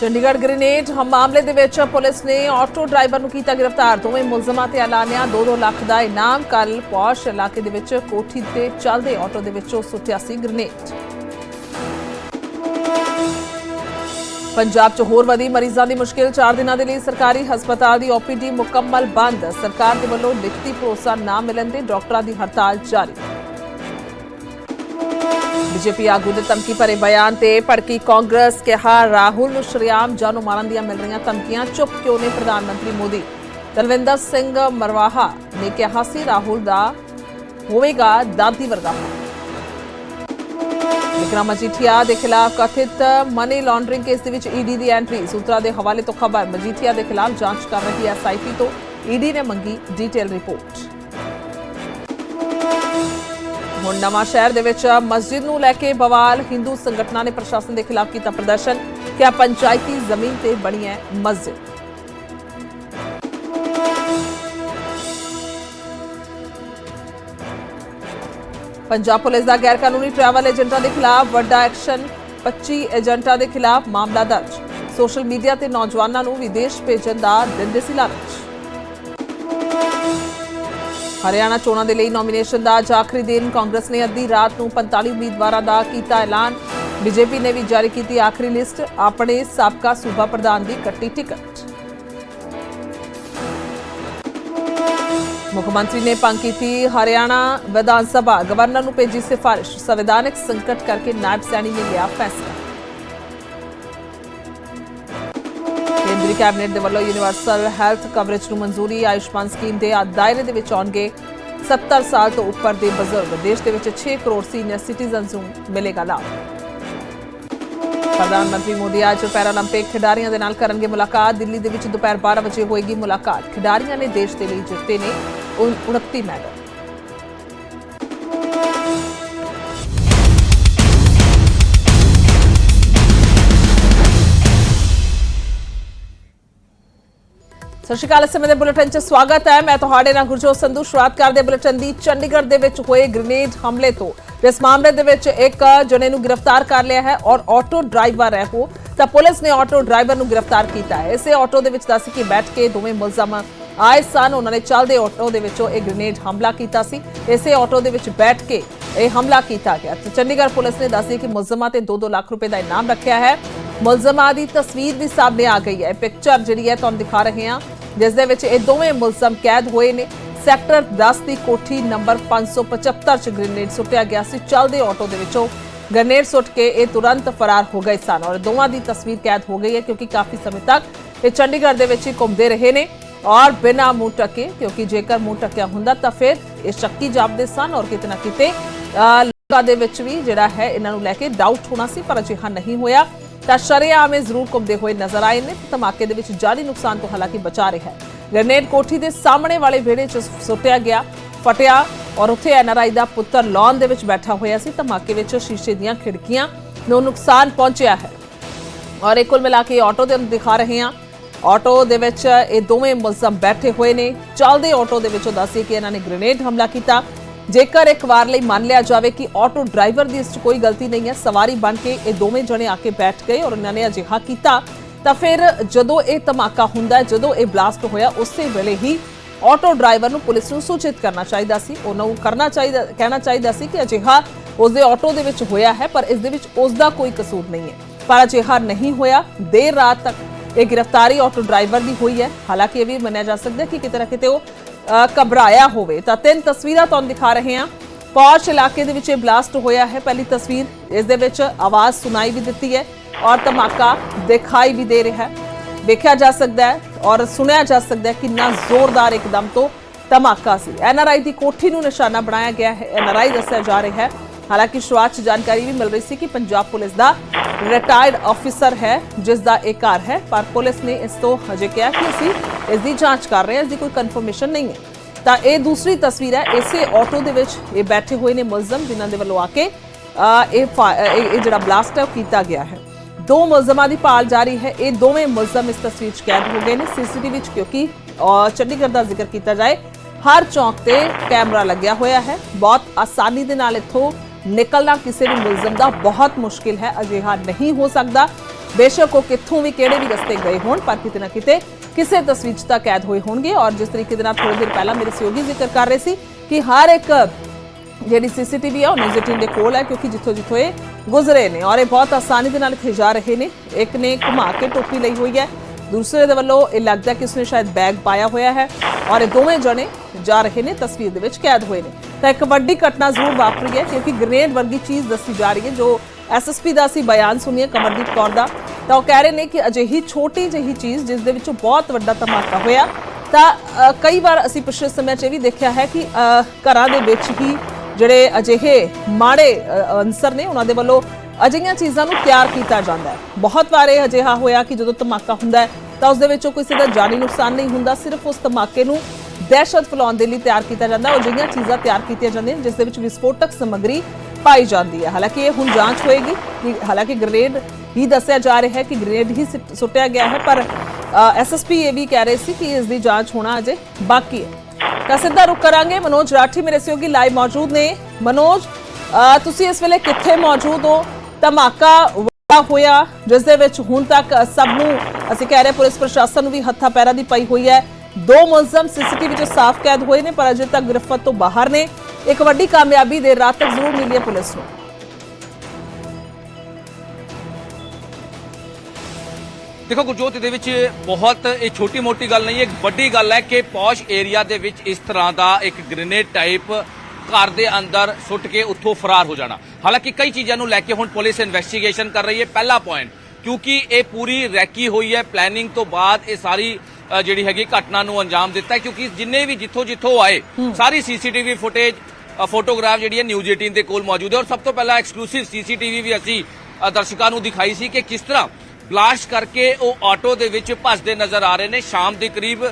Chandigarh grenade ਮਾਮਲੇ ਦੇ ਵਿੱਚ ਪੁਲਿਸ ਨੇ ਆਟੋ ਡਰਾਈਵਰ ਨੂੰ ਕੀਤਾ ਗ੍ਰਿਫਤਾਰ। ਦੋਵੇਂ ਮੁਲਜ਼ਮਾਂ ਤੇ ਐਲਾਨਿਆ। 2-2 ਲੱਖ ਦਾ ਇਨਾਮ ਕੱਲ ਪੌਸ਼ ਇਲਾਕੇ ਦੇ ਵਿੱਚ ਕੋਠੀ ਤੇ ਚੱਲਦੇ ਆਟੋ ਦੇ ਵਿੱਚੋਂ ਸੁੱਟਿਆ ਸੀ ਗ੍ਰੇਨੇਡ। ਪੰਜਾਬ 'ਚ ਹੋਰ ਵਧੀ ਮਰੀਜ਼ਾਂ ਦੀ ਮੁਸ਼ਕਿਲ। 4 ਦਿਨਾਂ ਦੇ ਲਈ ਸਰਕਾਰੀ ਹਸਪਤਾਲ ਦੀ ਓਪੀਡੀ ਮੁਕੰਮਲ ਬੰਦ। ਸਰਕਾਰ ਦੇ ਵੱਲੋਂ ਲਿਖਤੀ ਭਰੋਸਾ ਨਾ ਮਿਲਣ ਤੇ ਡਾਕਟਰਾਂ ਦੀ ਹੜਤਾਲ ਜਾਰੀ। ਬੀਜੇਪੀ ਆਗੂ ਦੇ ਧਮਕੀ ਭਰੇ ਬਿਆਨ ਤੇ ਭੜਕੀ ਕਾਂਗਰਸ ਕਿਹਾ, ਰਾਹੁਲ ਨੂੰ ਸ਼੍ਰੀਆਮ ਜਾਨੋਂ ਮਾਰਨ ਦੀਆਂ ਮਿਲ ਰਹੀਆਂ ਧਮਕੀਆਂ ਚੁੱਪ ਕਿਉਂ ਨੇ ਪ੍ਰਧਾਨ ਮੰਤਰੀ ਮੋਦੀ। ਦਲਵਿੰਦਰ ਸਿੰਘ ਮਰਵਾਹਾ ਨੇ ਕਿਹਾ ਸੀ, ਰਾਹੁਲ ਦਾ ਹੋਵੇਗਾ ਦਾਦੀ ਵਰਗਾ ਵਿਕਰਮ ਮਜੀਠੀਆ ਦੇ ਖਿਲਾਫ ਕਥਿਤ ਮਨੀ ਲਾਂਡਰਿੰਗ ਕੇਸ ਦੇ ਵਿੱਚ ਈਡੀ ਦੀ ਐਂਟਰੀ ਸੂਤਰਾਂ ਦੇ ਹਵਾਲੇ ਤੋਂ ਖਬਰ। ਮਜੀਠੀਆ ਦੇ ਖਿਲਾਫ ਜਾਂਚ ਕਰ ਰਹੀ ਐਸਆਈਟੀ ਤੋਂ ਈਡੀ ਨੇ ਮੰਗੀ ਡਿਟੇਲ ਰਿਪੋਰਟ ਹੁਣ ਨਵਾਂ ਸ਼ਹਿਰ ਦੇ ਵਿੱਚ ਮਸਜਿਦ ਨੂੰ ਲੈ ਕੇ ਬਵਾਲ ਹਿੰਦੂ ਸੰਗਠਨਾਂ ਨੇ ਪ੍ਰਸ਼ਾਸਨ ਦੇ ਖਿਲਾਫ ਕੀਤਾ ਪ੍ਰਦਰਸ਼ਨ ਕਿ ਪੰਚਾਇਤੀ ਜ਼ਮੀਨ ਤੇ ਬਣੀ ਹੈ ਮਸਜਿਦ। ਪੰਜਾਬ ਪੁਲਿਸ ਦਾ ਗੈਰ ਕਾਨੂੰਨੀ ਟਰੈਵਲ ਏਜੰਟਾਂ ਦੇ ਖਿਲਾਫ ਵੱਡਾ ਐਕਸ਼ਨ 25 ਏਜੰਟਾਂ ਦੇ ਖਿਲਾਫ ਮਾਮਲਾ ਦਰਜ। ਸੋਸ਼ਲ ਮੀਡੀਆ ਤੇ ਨੌਜਵਾਨਾਂ ਨੂੰ ਵਿਦੇਸ਼ ਭੇਜਣ ਦਾ ਦਿੰਦੇ ਸੀ ਲਾਲਚ ਹਰਿਆਣਾ ਚੋਣਾਂ ਦੇ ਲਈ ਨੋਮੀਨੇਸ਼ਨ ਦਾ ਅੱਜ ਆਖਰੀ ਦਿਨ। ਕਾਂਗਰਸ ਨੇ ਅੱਧੀ ਰਾਤ ਨੂੰ 45 ਉਮੀਦਵਾਰਾਂ ਦਾ ਕੀਤਾ ਐਲਾਨ। ਬੀਜੇਪੀ ਨੇ ਵੀ ਜਾਰੀ ਕੀਤੀ ਆਖਰੀ ਲਿਸਟ। ਆਪਣੇ ਸਾਬਕਾ ਸੂਬਾ ਪ੍ਰਧਾਨ ਦੀ ਕੱਟੀ ਟਿਕਟ। ਮੁੱਖ ਮੰਤਰੀ ਨੇ ਪੰਗ ਕੀਤੀ ਹਰਿਆਣਾ ਵਿਧਾਨ ਸਭਾ। ਗਵਰਨਰ ਨੂੰ ਭੇਜੀ ਸਿਫਾਰਿਸ਼। ਸੰਵਿਧਾਨਕ ਸੰਕਟ ਕਰਕੇ ਨਾਇਬ ਸੈਣੀ ਨੇ ਲਿਆ ਫੈਸਲਾ। ਕੇਂਦਰੀ ਕੈਬਨਿਟ ਦੇ ਵੱਲੋਂ ਯੂਨੀਵਰਸਲ ਹੈਲਥ ਕਵਰੇਜ ਨੂੰ ਮਨਜ਼ੂਰੀ ਆਯੁਸ਼ਮਾਨ ਸਕੀਮ ਦੇ ਦਾਇਰੇ ਦੇ ਵਿੱਚ ਆਉਣਗੇ 70 ਸਾਲ ਤੋਂ ਉੱਪਰ ਦੇ ਬਜ਼ੁਰਗ। ਦੇਸ਼ ਦੇ ਵਿੱਚ 6 ਕਰੋੜ ਸੀਨੀਅਰ ਸਿਟੀਜ਼ਨਸ ਨੂੰ ਮਿਲੇਗਾ ਲਾਭ। ਪ੍ਰਧਾਨ ਮੰਤਰੀ ਮੋਦੀ ਅੱਜ ਪੈਰਾਲੰਪਿਕ ਖਿਡਾਰੀਆਂ ਦੇ ਨਾਲ ਕਰਨਗੇ ਮੁਲਾਕਾਤ। ਦਿੱਲੀ ਦੇ ਵਿੱਚ ਦੁਪਹਿਰ 12 ਵਜੇ ਹੋਏਗੀ ਮੁਲਾਕਾਤ। ਖਿਡਾਰੀਆਂ ਨੇ ਦੇਸ਼ ਦੇ ਲਈ ਜਿੱਤੇ ਨੇ ਉਨ- 29 ਮੈਡਲ। ਸਤਿ ਸ਼੍ਰੀ ਅਕਾਲ, ਇਸ ਸਮੇਂ ਦੇ ਬੁਲੇਟਿਨ 'ਚ ਸਵਾਗਤ ਹੈ। ਮੈਂ ਤੁਹਾਡੇ ਨਾਲ ਗੁਰਜੋਤ ਸੰਧੂ। ਸ਼ੁਰੂਆਤ ਕਰਦੇ ਬੁਲੇਟਿਨ ਦੀ ਚੰਡੀਗੜ੍ਹ ਦੇ ਵਿੱਚ ਹੋਏ ਗ੍ਰੇਨੇਡ ਹਮਲੇ ਤੋਂ। ਇਸ ਮਾਮਲੇ ਦੇ ਵਿੱਚ ਇੱਕ ਜਣੇ ਨੂੰ ਗ੍ਰਿਫਤਾਰ ਕਰ ਲਿਆ ਹੈ ਔਰ ਆਟੋ ਡਰਾਈਵਰ ਹੈ ਉਹ। ਤਾਂ ਪੁਲਿਸ ਨੇ ਆਟੋ ਡਰਾਈਵਰ ਨੂੰ ਗ੍ਰਿਫਤਾਰ ਕੀਤਾ ਹੈ। ਇਸੇ ਆਟੋ ਦੇ ਵਿੱਚ ਦੱਸ ਕਿ ਬੈਠ ਕੇ ਦੋਵੇਂ ਮੁਲਜ਼ਮ ਆਏ ਸਨ। ਉਹਨਾਂ ਨੇ ਚੱਲਦੇ ਆਟੋ ਦੇ ਵਿੱਚੋਂ ਇਹ ਗ੍ਰੇਨੇਡ ਹਮਲਾ ਕੀਤਾ ਸੀ। ਇਸੇ ਆਟੋ ਦੇ ਵਿੱਚ ਬੈਠ ਕੇ ਇਹ ਹਮਲਾ ਕੀਤਾ ਗਿਆ। ਤੇ ਚੰਡੀਗੜ੍ਹ ਪੁਲਿਸ ਨੇ ਦੱਸਿਆ ਕਿ ਮੁਲਜ਼ਮਾਂ ਤੇ 2-2 ਲੱਖ ਰੁਪਏ ਦਾ ਇਨਾਮ ਰੱਖਿਆ ਹੈ। ਮੁਲਜ਼ਮਾਂ ਦੀ ਤਸਵੀਰ ਵੀ ਸਾਹਮਣੇ ਆ ਗਈ ਹੈ। ਪਿਕਚਰ ਜਿਹੜੀ ਹੈ ਤੁਹਾਨੂੰ ਦਿਖਾ ਰਹੇ ਹਾਂ। ਜਿਸ ਦੇ ਵਿੱਚ ਇਹ ਦੋਵੇਂ ਮੁਲਜ਼ਮ ਕੈਦ ਹੋਏ ਨੇ। ਸੈਕਟਰ 10 ਦੀ ਕੋਠੀ ਨੰਬਰ 575 ਚ ਗ੍ਰੇਨੇਡ ਸੁੱਟਿਆ ਗਿਆ ਸੀ। ਚੱਲਦੇ ਆਟੋ ਦੇ ਵਿੱਚੋਂ ਗ੍ਰੇਨੇਡ ਸੁੱਟ ਕੇ ਇਹ ਤੁਰੰਤ ਫਰਾਰ ਹੋ ਗਏ ਸਨ ਔਰ ਦੋਵਾਂ ਦੀ ਤਸਵੀਰ ਕੈਦ ਹੋ ਗਈ ਹੈ ਕਿਉਂਕਿ ਕਾਫੀ ਸਮੇਂ ਤੱਕ ਇਹ ਚੰਡੀਗੜ੍ਹ ਦੇ ਵਿੱਚ ਹੀ ਘੁੰਮਦੇ ਰਹੇ ਨੇ ਔਰ ਬਿਨਾਂ ਮੂੰਹ ਟਕੇ ਕਿਉਂਕਿ ਜੇਕਰ ਮੂੰਹ ਟਕਿਆ ਹੁੰਦਾ ਤਾਂ ਫਿਰ ਇਹ ਸ਼ੱਕੀ ਜਾਪਦੇ ਸਨ ਔਰ ਕਿਤੇ ਨਾ ਕਿਤੇ ਅਹ, ਲੋਕਾਂ ਦੇ ਵਿੱਚ ਵੀ ਜਿਹੜਾ ਹੈ ਇਹਨਾਂ ਨੂੰ ਲੈ ਕੇ ਡਾਊਟ ਹੋਣਾ ਸੀ ਪਰ ਅਜਿਹਾ ਨਹੀਂ ਹੋਇਆ। ਤਾਂ ਸ਼ਰੇਆਮ ਜ਼ਰੂਰ ਘੁੰਮਦੇ ਹੋਏ ਨਜ਼ਰ ਆਏ ਨੇ ਧਮਾਕੇ ਦੇ ਵਿੱਚ ਜਾਨੀ ਨੁਕਸਾਨ ਤੋਂ ਹਾਲਾਂਕਿ ਬਚਾ ਰਿਹਾ ਹੈ। ਗ੍ਰੇਨੇਡ ਕੋਠੀ ਦੇ ਸਾਹਮਣੇ ਵਾਲੇ ਵਿਹੜੇ 'ਚ ਸੁੱਟਿਆ ਗਿਆ, ਫਟਿਆ ਔਰ ਉੱਥੇ ਐਨਆਰਆਈ ਦਾ ਪੁੱਤਰ ਲੌਨ ਦੇ ਵਿੱਚ ਬੈਠਾ ਹੋਇਆ ਸੀ। ਧਮਾਕੇ ਵਿੱਚ ਸ਼ੀਸ਼ੇ ਦੀਆਂ ਖਿੜਕੀਆਂ ਨੂੰ ਨੁਕਸਾਨ ਪਹੁੰਚਿਆ ਹੈ। ਔਰ ਇਹ ਕੁੱਲ ਮਿਲਾ ਕੇ ਆਟੋ ਦੇ ਨੂੰ ਦਿਖਾ ਰਹੇ ਹਾਂ। ਆਟੋ ਦੇ ਵਿੱਚ ਇਹ ਦੋਵੇਂ ਮੁਲਜ਼ਮ ਬੈਠੇ ਹੋਏ ਨੇ। ਚੱਲਦੇ ਆਟੋ ਦੇ ਵਿੱਚੋਂ ਦੱਸੀ ਕਿ ਇਹਨਾਂ ਨੇ ਗ੍ਰੇਨੇਡ ਹਮਲਾ ਕੀਤਾ। ਜੇਕਰ ਇੱਕ ਵਾਰ ਲਈ ਮੰਨ ਲਿਆ ਜਾਵੇ ਕਿ ਆਟੋ ਡਰਾਈਵਰ ਦੀ ਇਸ 'ਚ ਕੋਈ ਗਲਤੀ ਨਹੀਂ ਹੈ, ਸਵਾਰੀ ਬਣ ਕੇ ਇਹ ਦੋਵੇਂ ਜਣੇ ਆ ਕੇ ਬੈਠ ਗਏ ਔਰ ਇਹਨਾਂ ਨੇ ਅਜਿਹਾ ਕੀਤਾ, ਤਾਂ ਫਿਰ ਜਦੋਂ ਇਹ ਧਮਾਕਾ ਹੁੰਦਾ ਜਦੋਂ ਇਹ ਬਲਾਸਟ ਹੋਇਆ, ਉਸੇ ਵੇਲੇ ਹੀ ਆਟੋ ਡਰਾਈਵਰ ਨੂੰ ਪੁਲਿਸ ਨੂੰ ਸੂਚਿਤ ਕਰਨਾ ਚਾਹੀਦਾ ਸੀ। ਉਹਨਾਂ ਨੂੰ ਕਰਨਾ ਚਾਹੀਦਾ, ਕਹਿਣਾ ਚਾਹੀਦਾ ਸੀ ਕਿ ਅਜਿਹਾ ਉਸਦੇ ਆਟੋ ਦੇ ਵਿੱਚ ਹੋਇਆ ਹੈ, ਪਰ ਇਸ ਦੇ ਵਿੱਚ ਉਸ ਦਾ ਕੋਈ ਕਸੂਰ ਨਹੀਂ ਹੈ। ਪਰ ਅਜਿਹਾ ਨਹੀਂ ਹੋਇਆ। ਦੇਰ ਰਾਤ ਤੱਕ ਇਹ ਗ੍ਰਿਫਤਾਰੀ ਆਟੋ ਡਰਾਈਵਰ ਦੀ ਹੋਈ ਹੈ। ਹਾਲਾਂਕਿ ਇਹ ਵੀ ਮੰਨਿਆ ਜਾ ਸਕਦਾ ਕਿ ਕਿਤੇ ਨਾ ਕਿਤੇ ਉਹ ਘਬਰਾਇਆ ਹੋਵੇ। ਤਾਂ ਤਿੰਨ ਤਸਵੀਰਾਂ ਤੁਹਾਨੂੰ ਦਿਖਾ ਰਹੇ ਹਾਂ। ਪੌਸ਼ ਇਲਾਕੇ ਦੇ ਵਿੱਚ ਇਹ ਬਲਾਸਟ ਹੋਇਆ ਹੈ। ਪਹਿਲੀ ਤਸਵੀਰ ਇਸ ਦੇ ਵਿੱਚ ਆਵਾਜ਼ ਸੁਣਾਈ ਵੀ ਦਿੱਤੀ ਹੈ ਔਰ ਧਮਾਕਾ ਦਿਖਾਈ ਵੀ ਦੇ ਰਿਹਾ ਹੈ। ਵੇਖਿਆ ਜਾ ਸਕਦਾ ਹੈ ਔਰ ਸੁਣਿਆ ਜਾ ਸਕਦਾ ਹੈ ਕਿੰਨਾ ਜ਼ੋਰਦਾਰ ਇੱਕਦਮ ਤੋਂ ਧਮਾਕਾ ਸੀ। ਐਨਆਰਆਈ ਦੀ ਕੋਠੀ ਨੂੰ ਨਿਸ਼ਾਨਾ ਬਣਾਇਆ ਗਿਆ ਹੈ। ਐਨਆਰਆਈ ਦੱਸਿਆ ਜਾ ਰਿਹਾ ਹੈ ਹਾਲਾਂਕਿ ਸ਼ੁਰੂਆਤ 'ਚ ਜਾਣਕਾਰੀ ਵੀ ਮਿਲ ਰਹੀ ਸੀ ਕਿ ਪੰਜਾਬ ਪੁਲਿਸ ਦਾ ਰਿਟਾਇਰਡ ਆਫੀਸਰ ਹੈ, ਜਿਸ ਦਾ ਇਹ ਘਰ ਹੈ, ਪਰ ਪੁਲਿਸ ਨੇ ਇਸ ਤੋਂ ਹਜੇ ਕਿਹਾ ਕਿ ਅਸੀਂ ਇਸ ਦੀ ਜਾਂਚ ਕਰ ਰਹੇ ਹਾਂ, ਇਸ ਦੀ ਕੋਈ ਕਨਫਰਮੇਸ਼ਨ ਨਹੀਂ ਹੈ। ਤਾਂ ਇਹ ਦੂਸਰੀ ਤਸਵੀਰ ਹੈ, ਇਸੇ ਆਟੋ ਦੇ ਵਿੱਚ ਇਹ ਬੈਠੇ ਹੋਏ ਨੇ ਮੁਲਜ਼ਮ, ਜਿਨ੍ਹਾਂ ਦੇ ਵੱਲੋਂ ਆ ਕੇ ਇਹ ਫਾ- ਇਹ ਜਿਹੜਾ ਬਲਾਸਟ ਹੈ, ਉਹ ਕੀਤਾ ਗਿਆ ਹੈ। ਦੋ ਮੁਲਜ਼ਮਾਂ ਦੀ ਭਾਲ ਜਾਰੀ ਹੈ, ਇਹ ਦੋਵੇਂ ਮੁਲਜ਼ਮ ਇਸ ਤਸਵੀਰ 'ਚ ਕੈਦ ਹੋ ਗਏ ਨੇ, ਸੀਸੀਟੀਵੀ 'ਚ, ਕਿਉਂਕਿ ਚੰਡੀਗੜ੍ਹ ਦਾ ਜ਼ਿਕਰ ਕੀਤਾ ਜਾਏ, ਹਰ ਚੌਂਕ ਤੇ ਕੈਮਰਾ ਲੱਗਿਆ ਹੋਇਆ ਹੈ, ਬਹੁਤ ਆਸਾਨੀ ਦੇ ਨਾਲ ਇੱਥੋਂ ਨਿਕਲਣਾ ਕਿਸੇ ਵੀ ਮੁਲਜ਼ਮ ਦਾ ਬਹੁਤ ਮੁਸ਼ਕਿਲ ਹੈ, ਅਜਿਹਾ ਨਹੀਂ ਹੋ ਸਕਦਾ। ਬੇਸ਼ੱਕ ਉਹ ਕਿੱਥੋਂ ਵੀ ਕਿਹੜੇ ਵੀ ਰਸਤੇ ਗਏ ਹੋਣ, ਪਰ ਕਿਤੇ ਨਾ ਕਿਤੇ ਕਿਸੇ ਤਸਵੀਰ 'ਚ ਤਾਂ ਕੈਦ ਹੋਏ ਹੋਣਗੇ ਔਰ ਜਿਸ ਤਰੀਕੇ ਦੇ ਨਾਲ ਥੋੜੀ ਦੇਰ ਪਹਿਲਾਂ ਮੇਰੇ ਸਹਿਯੋਗੀ ਜ਼ਿਕਰ ਕਰ ਰਹੇ ਸੀ ਕਿ ਹਰ ਇੱਕ ਜਿਹੜੀ ਸੀਸੀਟੀਵੀ ਆ, ਉਹ ਨਿਊਜ਼ ਟੀਮ ਦੇ ਕੋਲ ਹੈ, ਕਿਉਂਕਿ ਜਿੱਥੋਂ ਜਿੱਥੋਂ ਇਹ ਗੁਜ਼ਰੇ ਨੇ ਔਰ ਇਹ ਬਹੁਤ ਆਸਾਨੀ ਦੇ ਨਾਲ ਇੱਥੇ ਜਾ ਰਹੇ ਨੇ। ਇੱਕ ਨੇ ਘੁਮਾ ਕੇ ਟੋਪੀ ਲਈ ਹੋਈ ਹੈ, ਦੂਸਰੇ ਦੇ ਵੱਲੋਂ ਇਹ ਲੱਗਦਾ ਕਿ ਉਸਨੇ ਸ਼ਾਇਦ ਬੈਗ ਪਾਇਆ ਹੋਇਆ ਹੈ ਔਰ ਇਹ ਦੋਵੇਂ ਜਣੇ ਜਾ ਰਹੇ ਨੇ, ਤਸਵੀਰ ਦੇ ਵਿੱਚ ਕੈਦ ਹੋਏ ਨੇ। ਤਾਂ ਇੱਕ ਵੱਡੀ ਘਟਨਾ ਜ਼ਰੂਰ ਵਾਪਰੀ ਹੈ, ਕਿਉਂਕਿ ਗ੍ਰੇਨੇਡ ਵਰਗੀ ਚੀਜ਼ ਦੱਸੀ ਜਾ ਰਹੀ ਹੈ, ਜੋ ਐਸਐਸਪੀ ਦਾ ਅਸੀਂ ਬਿਆਨ ਸੁਣੀਏ ਕਮਰਦੀਪ ਕੌਰ ਦਾ। ਤਾਂ ਉਹ ਕਹਿ ਰਹੇ ਨੇ ਕਿ ਅਜਿਹੀ ਛੋਟੀ ਜਿਹੀ ਚੀਜ਼ ਜਿਸ ਦੇ ਵਿੱਚੋਂ ਬਹੁਤ ਵੱਡਾ ਧਮਾਕਾ ਹੋਇਆ। ਤਾਂ ਕਈ ਵਾਰ ਅਸੀਂ ਪਿਛਲੇ ਸਮੇਂ 'ਚ ਇਹ ਵੀ ਦੇਖਿਆ ਹੈ ਕਿ ਘਰਾਂ ਦੇ ਵਿੱਚ ਹੀ ਜਿਹੜੇ ਅਜਿਹੇ ਮਾੜੇ ਅਨਸਰ ਨੇ, ਉਹਨਾਂ ਦੇ ਵੱਲੋਂ ਅਜਿਹੀਆਂ ਚੀਜ਼ਾਂ ਨੂੰ ਤਿਆਰ ਕੀਤਾ ਜਾਂਦਾ ਹੈ। ਬਹੁਤ ਵਾਰ ਇਹ ਅਜਿਹਾ ਹੋਇਆ ਕਿ ਜਦੋਂ ਧਮਾਕਾ ਹੁੰਦਾ ਹੈ, ਤਾਂ ਉਸ ਦੇ ਵਿੱਚੋਂ ਕਿਸੇ ਦਾ ਜਾਨੀ ਨੁਕਸਾਨ ਨਹੀਂ ਹੁੰਦਾ, ਸਿਰਫ ਉਸ ਧਮਾਕੇ ਨੂੰ ਦਹਿਸ਼ਤ ਫੈਲਾਉਣ ਦੇ ਲਈ ਤਿਆਰ ਕੀਤਾ ਜਾਂਦਾ ਉਹ ਅਜਿਹੀਆਂ ਚੀਜ਼ਾਂ ਤਿਆਰ ਕੀਤੀਆਂ ਜਾਂਦੀਆਂ ਨੇ, ਜਿਸ ਦੇ ਵਿੱਚ ਵਿਸਫੋਟਕ ਸਮੱਗਰੀ ਪਾਈ ਜਾਂਦੀ ਹੈ। ਹਾਲਾਂਕਿ ਇਹ ਹੁਣ ਜਾਂਚ ਹੋਏਗੀ ਕਿ ਹਾਲਾਂਕਿ ਗ੍ਰੇਨੇਡ ਹੀ ਦੱਸਿਆ ਜਾ ਰਿਹਾ ਹੈ ਕਿ ਗ੍ਰੇਨੇਡ ਹੀ ਸੁੱਟਿਆ ਗਿਆ ਹੈ, ਪਰ ਐਸਐਸਪੀ ਇਹ ਵੀ ਕਹਿ ਰਹੇ ਸੀ ਕਿ ਇਸ ਦੀ ਜਾਂਚ ਹੋਣਾ ਅਜੇ ਬਾਕੀ ਹੈ। ਤਾਂ ਸਿੱਧਾ ਰੁਕ ਕਰਾਂਗੇ। ਮਨੋਜ ਰਾਠੀ ਮੇਰੇ ਸਹਿਯੋਗੀ ਲਾਈਵ ਮੌਜੂਦ ਨੇ। ਮਨੋਜ ਤੁਸੀਂ ਇਸ ਵੇਲੇ ਕਿੱਥੇ ਮੌਜੂਦ ਹੋ? ਧਮਾਕਾ ਵੱਡਾ ਹੋਇਆ, ਜਿਸ ਦੇ ਵਿੱਚ ਹੁਣ ਤੱਕ ਸਭ ਨੂੰ ਅਸੀਂ ਕਹਿ ਰਹੇ ਪੁਲਿਸ ਪ੍ਰਸ਼ਾਸਨ ਨੂੰ ਵੀ ਹੱਥਾਂ ਪੈਰਾਂ ਦੀ ਪਈ ਹੋਈ ਹੈ। ਦੋ ਮੁਲਜ਼ਮ ਸੀਸੀਟੀਵੀ 'ਚ ਸਾਫ਼ ਕੈਦ ਹੋਏ ਨੇ, ਪਰ ਅਜੇ ਤੱਕ ਗ੍ਰਿਫਤ ਤੋਂ ਬਾਹਰ ਨੇ। ਇੱਕ ਵੱਡੀ ਕਾਮਯਾਬੀ ਦੇ ਰਾਤ ਤੱਕ ਜ਼ਰੂਰ ਮਿਲੀ ਹੈ ਪੁਲਿਸ ਨੂੰ। ਦੇਖੋ ਗੁਰਜੋਤ, ਇਹਦੇ ਵਿੱਚ ਬਹੁਤ, ਇਹ ਛੋਟੀ ਮੋਟੀ ਗੱਲ ਨਹੀਂ ਹੈ ਇੱਕ ਵੱਡੀ ਗੱਲ ਹੈ ਕਿ ਪੌਸ਼ ਏਰੀਆ ਦੇ ਵਿੱਚ ਇਸ ਤਰ੍ਹਾਂ ਦਾ ਇੱਕ ਗ੍ਰੇਨੇਡ ਟਾਈਪ ਘਰ ਦੇ ਅੰਦਰ ਸੁੱਟ ਕੇ ਉੱਥੋਂ ਫਰਾਰ ਹੋ ਜਾਣਾ। ਹਾਲਾਂਕਿ ਕਈ ਚੀਜ਼ਾਂ ਨੂੰ ਲੈ ਕੇ ਹੁਣ ਪੁਲਿਸ ਇਨਵੈਸਟੀਗੇਸ਼ਨ ਕਰ ਰਹੀ ਹੈ, ਪਹਿਲਾ ਪੁਆਇੰਟ ਕਿਉਂਕਿ ਇਹ ਪੂਰੀ ਰੈਕੀ ਹੋਈ ਹੈ ਪਲੈਨਿੰਗ ਤੋਂ ਬਾਅਦ ਇਹ ਸਾਰੀ ਜਿਹੜੀ ਹੈਗੀ ਘਟਨਾ ਨੂੰ ਅੰਜਾਮ ਦਿੱਤਾ ਕਿਉਂਕਿ ਜਿੰਨੇ ਵੀ ਜਿੱਥੋਂ ਜਿੱਥੋਂ ਆਏ ਸਾਰੀ ਸੀਸੀਟੀਵੀ ਫੁਟੇਜ ਫੋਟੋਗ੍ਰਾਫ ਜਿਹੜੀ ਹੈ ਨਿਊਜ਼ 18 ਦੇ ਕੋਲ ਮੌਜੂਦ ਹੈ। ਔਰ ਸਭ ਤੋਂ ਪਹਿਲਾਂ ਐਕਸਕਲੂਸਿਵ ਸੀਸੀਟੀਵੀ ਵੀ ਅਸੀਂ ਦਰਸ਼ਕਾਂ ਨੂੰ ਦਿਖਾਈ ਸੀ ਕਿ ਕਿਸ ਤਰ੍ਹਾਂ ਬਲਾਸਟ ਕਰਕੇ ਉਹ ਆਟੋ ਦੇ ਵਿੱਚ ਭੱਜਦੇ ਨਜ਼ਰ ਆ ਰਹੇ ਨੇ। ਸ਼ਾਮ ਦੇ ਕਰੀਬ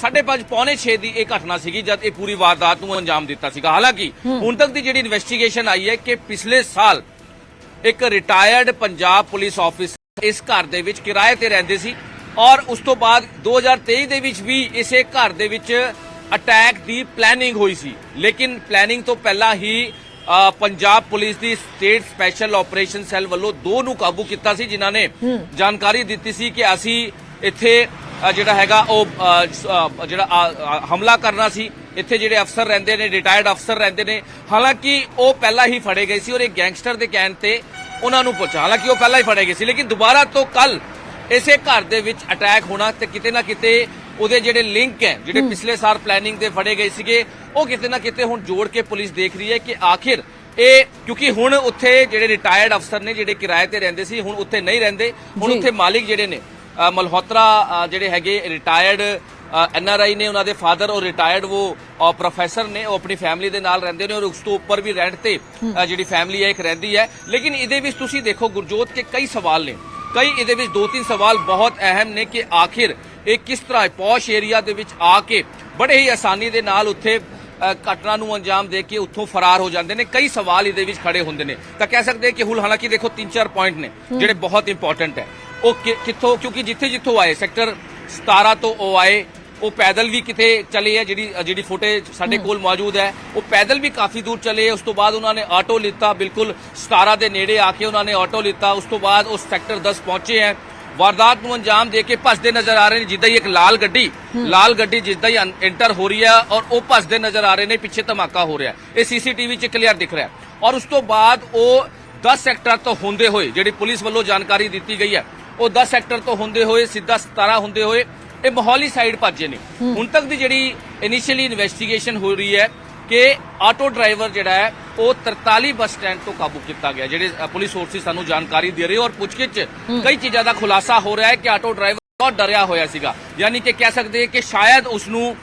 5:30 ਪੌਣੇ 6 ਦੀ ਇਹ ਘਟਨਾ ਸੀਗੀ ਜਦ ਇਹ ਪੂਰੀ ਵਾਰਦਾਤ ਨੂੰ ਅੰਜਾਮ ਦਿੱਤਾ ਸੀਗਾ। ਹਾਲਾਂਕਿ ਹੁਣ ਤੱਕ ਦੀ ਜਿਹੜੀ ਇਨਵੈਸਟੀਗੇਸ਼ਨ ਆਈ ਹੈ ਕਿ ਪਿਛਲੇ ਸਾਲ ਇੱਕ ਰਿਟਾਇਰਡ ਪੰਜਾਬ ਪੁਲਿਸ ਆਫਿਸਰ ਇਸ ਘਰ ਦੇ ਵਿੱਚ ਕਿਰਾਏ ਤੇ ਰਹਿੰਦੇ ਸੀ। ਔਰ ਉਸ ਤੋਂ ਬਾਅਦ 2023 ਦੇ ਵਿੱਚ ਵੀ ਇਸੇ ਘਰ ਦੇ ਵਿੱਚ ਅਟੈਕ ਦੀ ਪਲੈਨਿੰਗ ਹੋਈ ਸੀ। ਲੇਕਿਨ ਪਲੈਨਿੰਗ ਤੋਂ ਪਹਿਲਾਂ ਹੀ ਪੰਜਾਬ ਪੁਲਿਸ ਦੀ ਸਟੇਟ ਸਪੈਸ਼ਲ ਆਪਰੇਸ਼ਨ ਸੈੱਲ ਵੱਲੋਂ ਦੋ ਨੂੰ ਕਾਬੂ ਕੀਤਾ ਸੀ ਜਿਨ੍ਹਾਂ ਨੇ ਜਾਣਕਾਰੀ ਦਿੱਤੀ ਸੀ ਕਿ ਅਸੀਂ ਇੱਥੇ ਜਿਹੜਾ ਹੈਗਾ ਉਹ ਜਿਹੜਾ ਹਮਲਾ ਕਰਨਾ ਸੀ। ਇੱਥੇ ਜਿਹੜੇ ਅਫਸਰ ਰਹਿੰਦੇ ਨੇ ਰਿਟਾਇਰਡ ਅਫਸਰ ਰਹਿੰਦੇ ਨੇ। ਹਾਲਾਂਕਿ ਉਹ ਪਹਿਲਾਂ ਹੀ ਫੜੇ ਗਏ ਸੀ ਔਰ ਇਹ ਗੈਂਗਸਟਰ ਦੇ ਕਹਿਣ ਤੇ ਉਹਨਾਂ ਨੂੰ ਪੁੱਛਾ। ਹਾਲਾਂਕਿ ਉਹ ਪਹਿਲਾਂ ਹੀ ਫੜੇ ਗਏ ਸੀ ਲੇਕਿਨ ਦੁਬਾਰਾ ਤੋਂ ਕੱਲ ਇਸੇ ਘਰ ਦੇ ਵਿੱਚ ਅਟੈਕ ਹੋਣਾ ਤੇ ਕਿਤੇ ਨਾ ਕਿਤੇ ਉਹਦੇ ਜਿਹੜੇ ਲਿੰਕ ਹੈ ਜਿਹੜੇ ਪਿਛਲੇ ਸਾਲ ਪਲੈਨਿੰਗ ਦੇ ਫੜੇ ਗਏ ਸੀਗੇ ਉਹ ਕਿਤੇ ਨਾ ਕਿਤੇ ਹੁਣ ਜੋੜ ਕੇ ਪੁਲਿਸ ਦੇਖ ਰਹੀ ਹੈ ਕਿ ਆਖਿਰ ਇਹ ਕਿਉਂਕਿ ਹੁਣ ਉੱਥੇ ਜਿਹੜੇ ਰਿਟਾਇਰਡ ਅਫਸਰ ਨੇ ਜਿਹੜੇ ਕਿਰਾਏ ਤੇ ਰਹਿੰਦੇ ਸੀ ਹੁਣ ਉੱਥੇ ਨਹੀਂ ਰਹਿੰਦੇ। ਹੁਣ। ਉੱਥੇ ਮਾਲਿਕ ਜਿਹੜੇ ਨੇ ਮਲਹੋਤਰਾ ਜਿਹੜੇ ਹੈਗੇ ਰਿਟਾਇਰਡ ਐਨ ਆਰ ਆਈ ਨੇ ਉਹਨਾਂ ਦੇ ਫਾਦਰ ਔਰ ਰਿਟਾਇਰਡ ਉਹ ਪ੍ਰੋਫੈਸਰ ਨੇ ਉਹ ਆਪਣੀ ਫੈਮਿਲੀ ਦੇ ਨਾਲ ਰਹਿੰਦੇ ਨੇ ਔਰ ਉਸ ਤੋਂ ਉੱਪਰ ਵੀ ਰੈਂਟ ਤੇ ਜਿਹੜੀ ਫੈਮਿਲੀ ਹੈ ਇੱਕ ਰਹਿੰਦੀ ਹੈ। ਲੇਕਿਨ ਇਹਦੇ ਵਿੱਚ ਤੁਸੀਂ ਦੇਖੋ ਗੁਰਜੋਤ ਕੇ ਕਈ ਸਵਾਲ ਨੇ। ਕਈ ਇਹਦੇ ਵਿੱਚ ਦੋ ਤਿੰਨ ਸਵਾਲ ਬਹੁਤ ਅਹਿਮ ਨੇ ਕਿ ਆਖਿਰ ਇਹ ਕਿਸ ਤਰ੍ਹਾਂ ਪੌਸ਼ ਏਰੀਆ ਦੇ ਵਿੱਚ ਆ ਕੇ ਬੜੇ ਹੀ ਆਸਾਨੀ ਦੇ ਨਾਲ ਉੱਥੇ ਘਟਨਾ ਨੂੰ ਅੰਜਾਮ ਦੇ ਕੇ ਉੱਥੋਂ ਫਰਾਰ ਹੋ ਜਾਂਦੇ ਨੇ। ਕਈ ਸਵਾਲ ਇਹਦੇ ਵਿੱਚ ਖੜੇ ਹੁੰਦੇ ਨੇ। ਤਾਂ ਕਹਿ ਸਕਦੇ ਕਿ ਹੁਣ ਹਾਲਾਂਕਿ ਦੇਖੋ ਤਿੰਨ ਚਾਰ ਪੁਆਇੰਟ ਨੇ ਜਿਹੜੇ ਬਹੁਤ ਇੰਪੋਰਟੈਂਟ ਹੈ। ਉਹ ਕਿੱਥੋਂ ਕਿਉਂਕਿ ਜਿੱਥੇ ਜਿੱਥੋਂ ਆਏ ਸੈਕਟਰ 17 ਤੋਂ ਉਹ ਆਏ। ਉਹ ਪੈਦਲ ਵੀ ਕਿਤੇ ਚਲੇ ਹੈ ਜਿਹੜੀ ਜਿਹੜੀ ਫੁਟੇਜ ਸਾਡੇ ਕੋਲ ਮੌਜੂਦ ਹੈ ਉਹ ਪੈਦਲ ਵੀ ਕਾਫੀ ਦੂਰ ਚਲੇ ਉਸ ਤੋਂ ਬਾਅਦ ਉਹਨਾਂ ਨੇ ਆਟੋ ਲਿੱਤਾ ਬਿਲਕੁਲ 17 ਦੇ ਨੇੜੇ ਆ ਕੇ ਉਹਨਾਂ ਨੇ ਆਟੋ ਲਿੱਤਾ ਉਸ ਤੋਂ ਬਾਅਦ ਉਸ ਸੈਕਟਰ 10 ਪਹੁੰਚੇ ਹੈ ਵਾਰਦਾਤ ਨੂੰ ਅੰਜਾਮ ਦੇ ਕੇ ਭੱਜਦੇ ਨਜ਼ਰ ਆ ਰਹੇ ਨੇ ਜਿੱਦਾਂ ਹੀ ਇੱਕ ਲਾਲ ਗੱਡੀ ਲਾਲ ਗੱਡੀ ਜਿੱਦਾਂ ਹੀ ਐਂਟਰ ਹੋ ਰਹੀ ਹੈ ਔਰ ਉਹ ਭੱਜਦੇ ਨਜ਼ਰ ਆ ਰਹੇ ਨੇ ਪਿੱਛੇ ਧਮਾਕਾ ਹੋ ਰਿਹਾ। ਇਹ ਸੀਸੀਟੀਵੀ 'ਚ ਕਲੀਅਰ ਦਿਖ ਰਿਹਾ। ਔਰ ਉਸ ਤੋਂ ਬਾਅਦ ਉਹ 10 ਸੈਕਟਰ ਤੋਂ ਹੁੰਦੇ ਹੋਏ ਜਿਹੜੀ ਪੁਲਿਸ ਵੱਲੋਂ ਜਾਣਕਾਰੀ ਦਿੱਤੀ ਗਈ ਹੈ ਉਹ 10 ਸੈਕਟਰ ਤੋਂ ਹੁੰਦੇ ਹੋਏ ਸਿੱਧਾ 17 ਹੁੰਦੇ ਹੋਏ ਇਹ ਮੋਹਾਲੀ ਸਾਈਡ ਭੱਜੇ ਨੇ। ਹੁਣ ਤੱਕ ਦੀ ਜਿਹੜੀ ਇਨੀਸ਼ੀਅਲੀ ਇਨਵੈਸਟੀਗੇਸ਼ਨ ਹੋ ਰਹੀ ਹੈ ਕਿ ਆਟੋ ਡਰਾਈਵਰ ਜਿਹੜਾ ਹੈ ਉਹ 43 ਬੱਸ ਸਟੈਂਡ ਤੋਂ ਕਾਬੂ ਕੀਤਾ ਗਿਆ ਜਿਹੜੇ ਪੁਲਿਸ ਸੋਰਸਿਸ ਸਾਨੂੰ ਜਾਣਕਾਰੀ ਦੇ ਰਹੇ ਔਰ ਪੁੱਛਗਿੱਛ ਕਈ ਚੀਜ਼ਾਂ ਦਾ ਖੁਲਾਸਾ ਹੋ ਰਿਹਾ ਹੈ ਕਿ ਆਟੋ ਡਰਾਈਵਰ ਬਹੁਤ ਡਰਿਆ ਹੋਇਆ ਸੀਗਾ। ਯਾਨੀ ਕਿ ਕਹਿ ਸਕਦੇ ਹਾਂ ਕਿ ਸ਼ਾਇਦ ਉਸ ਨੂੰ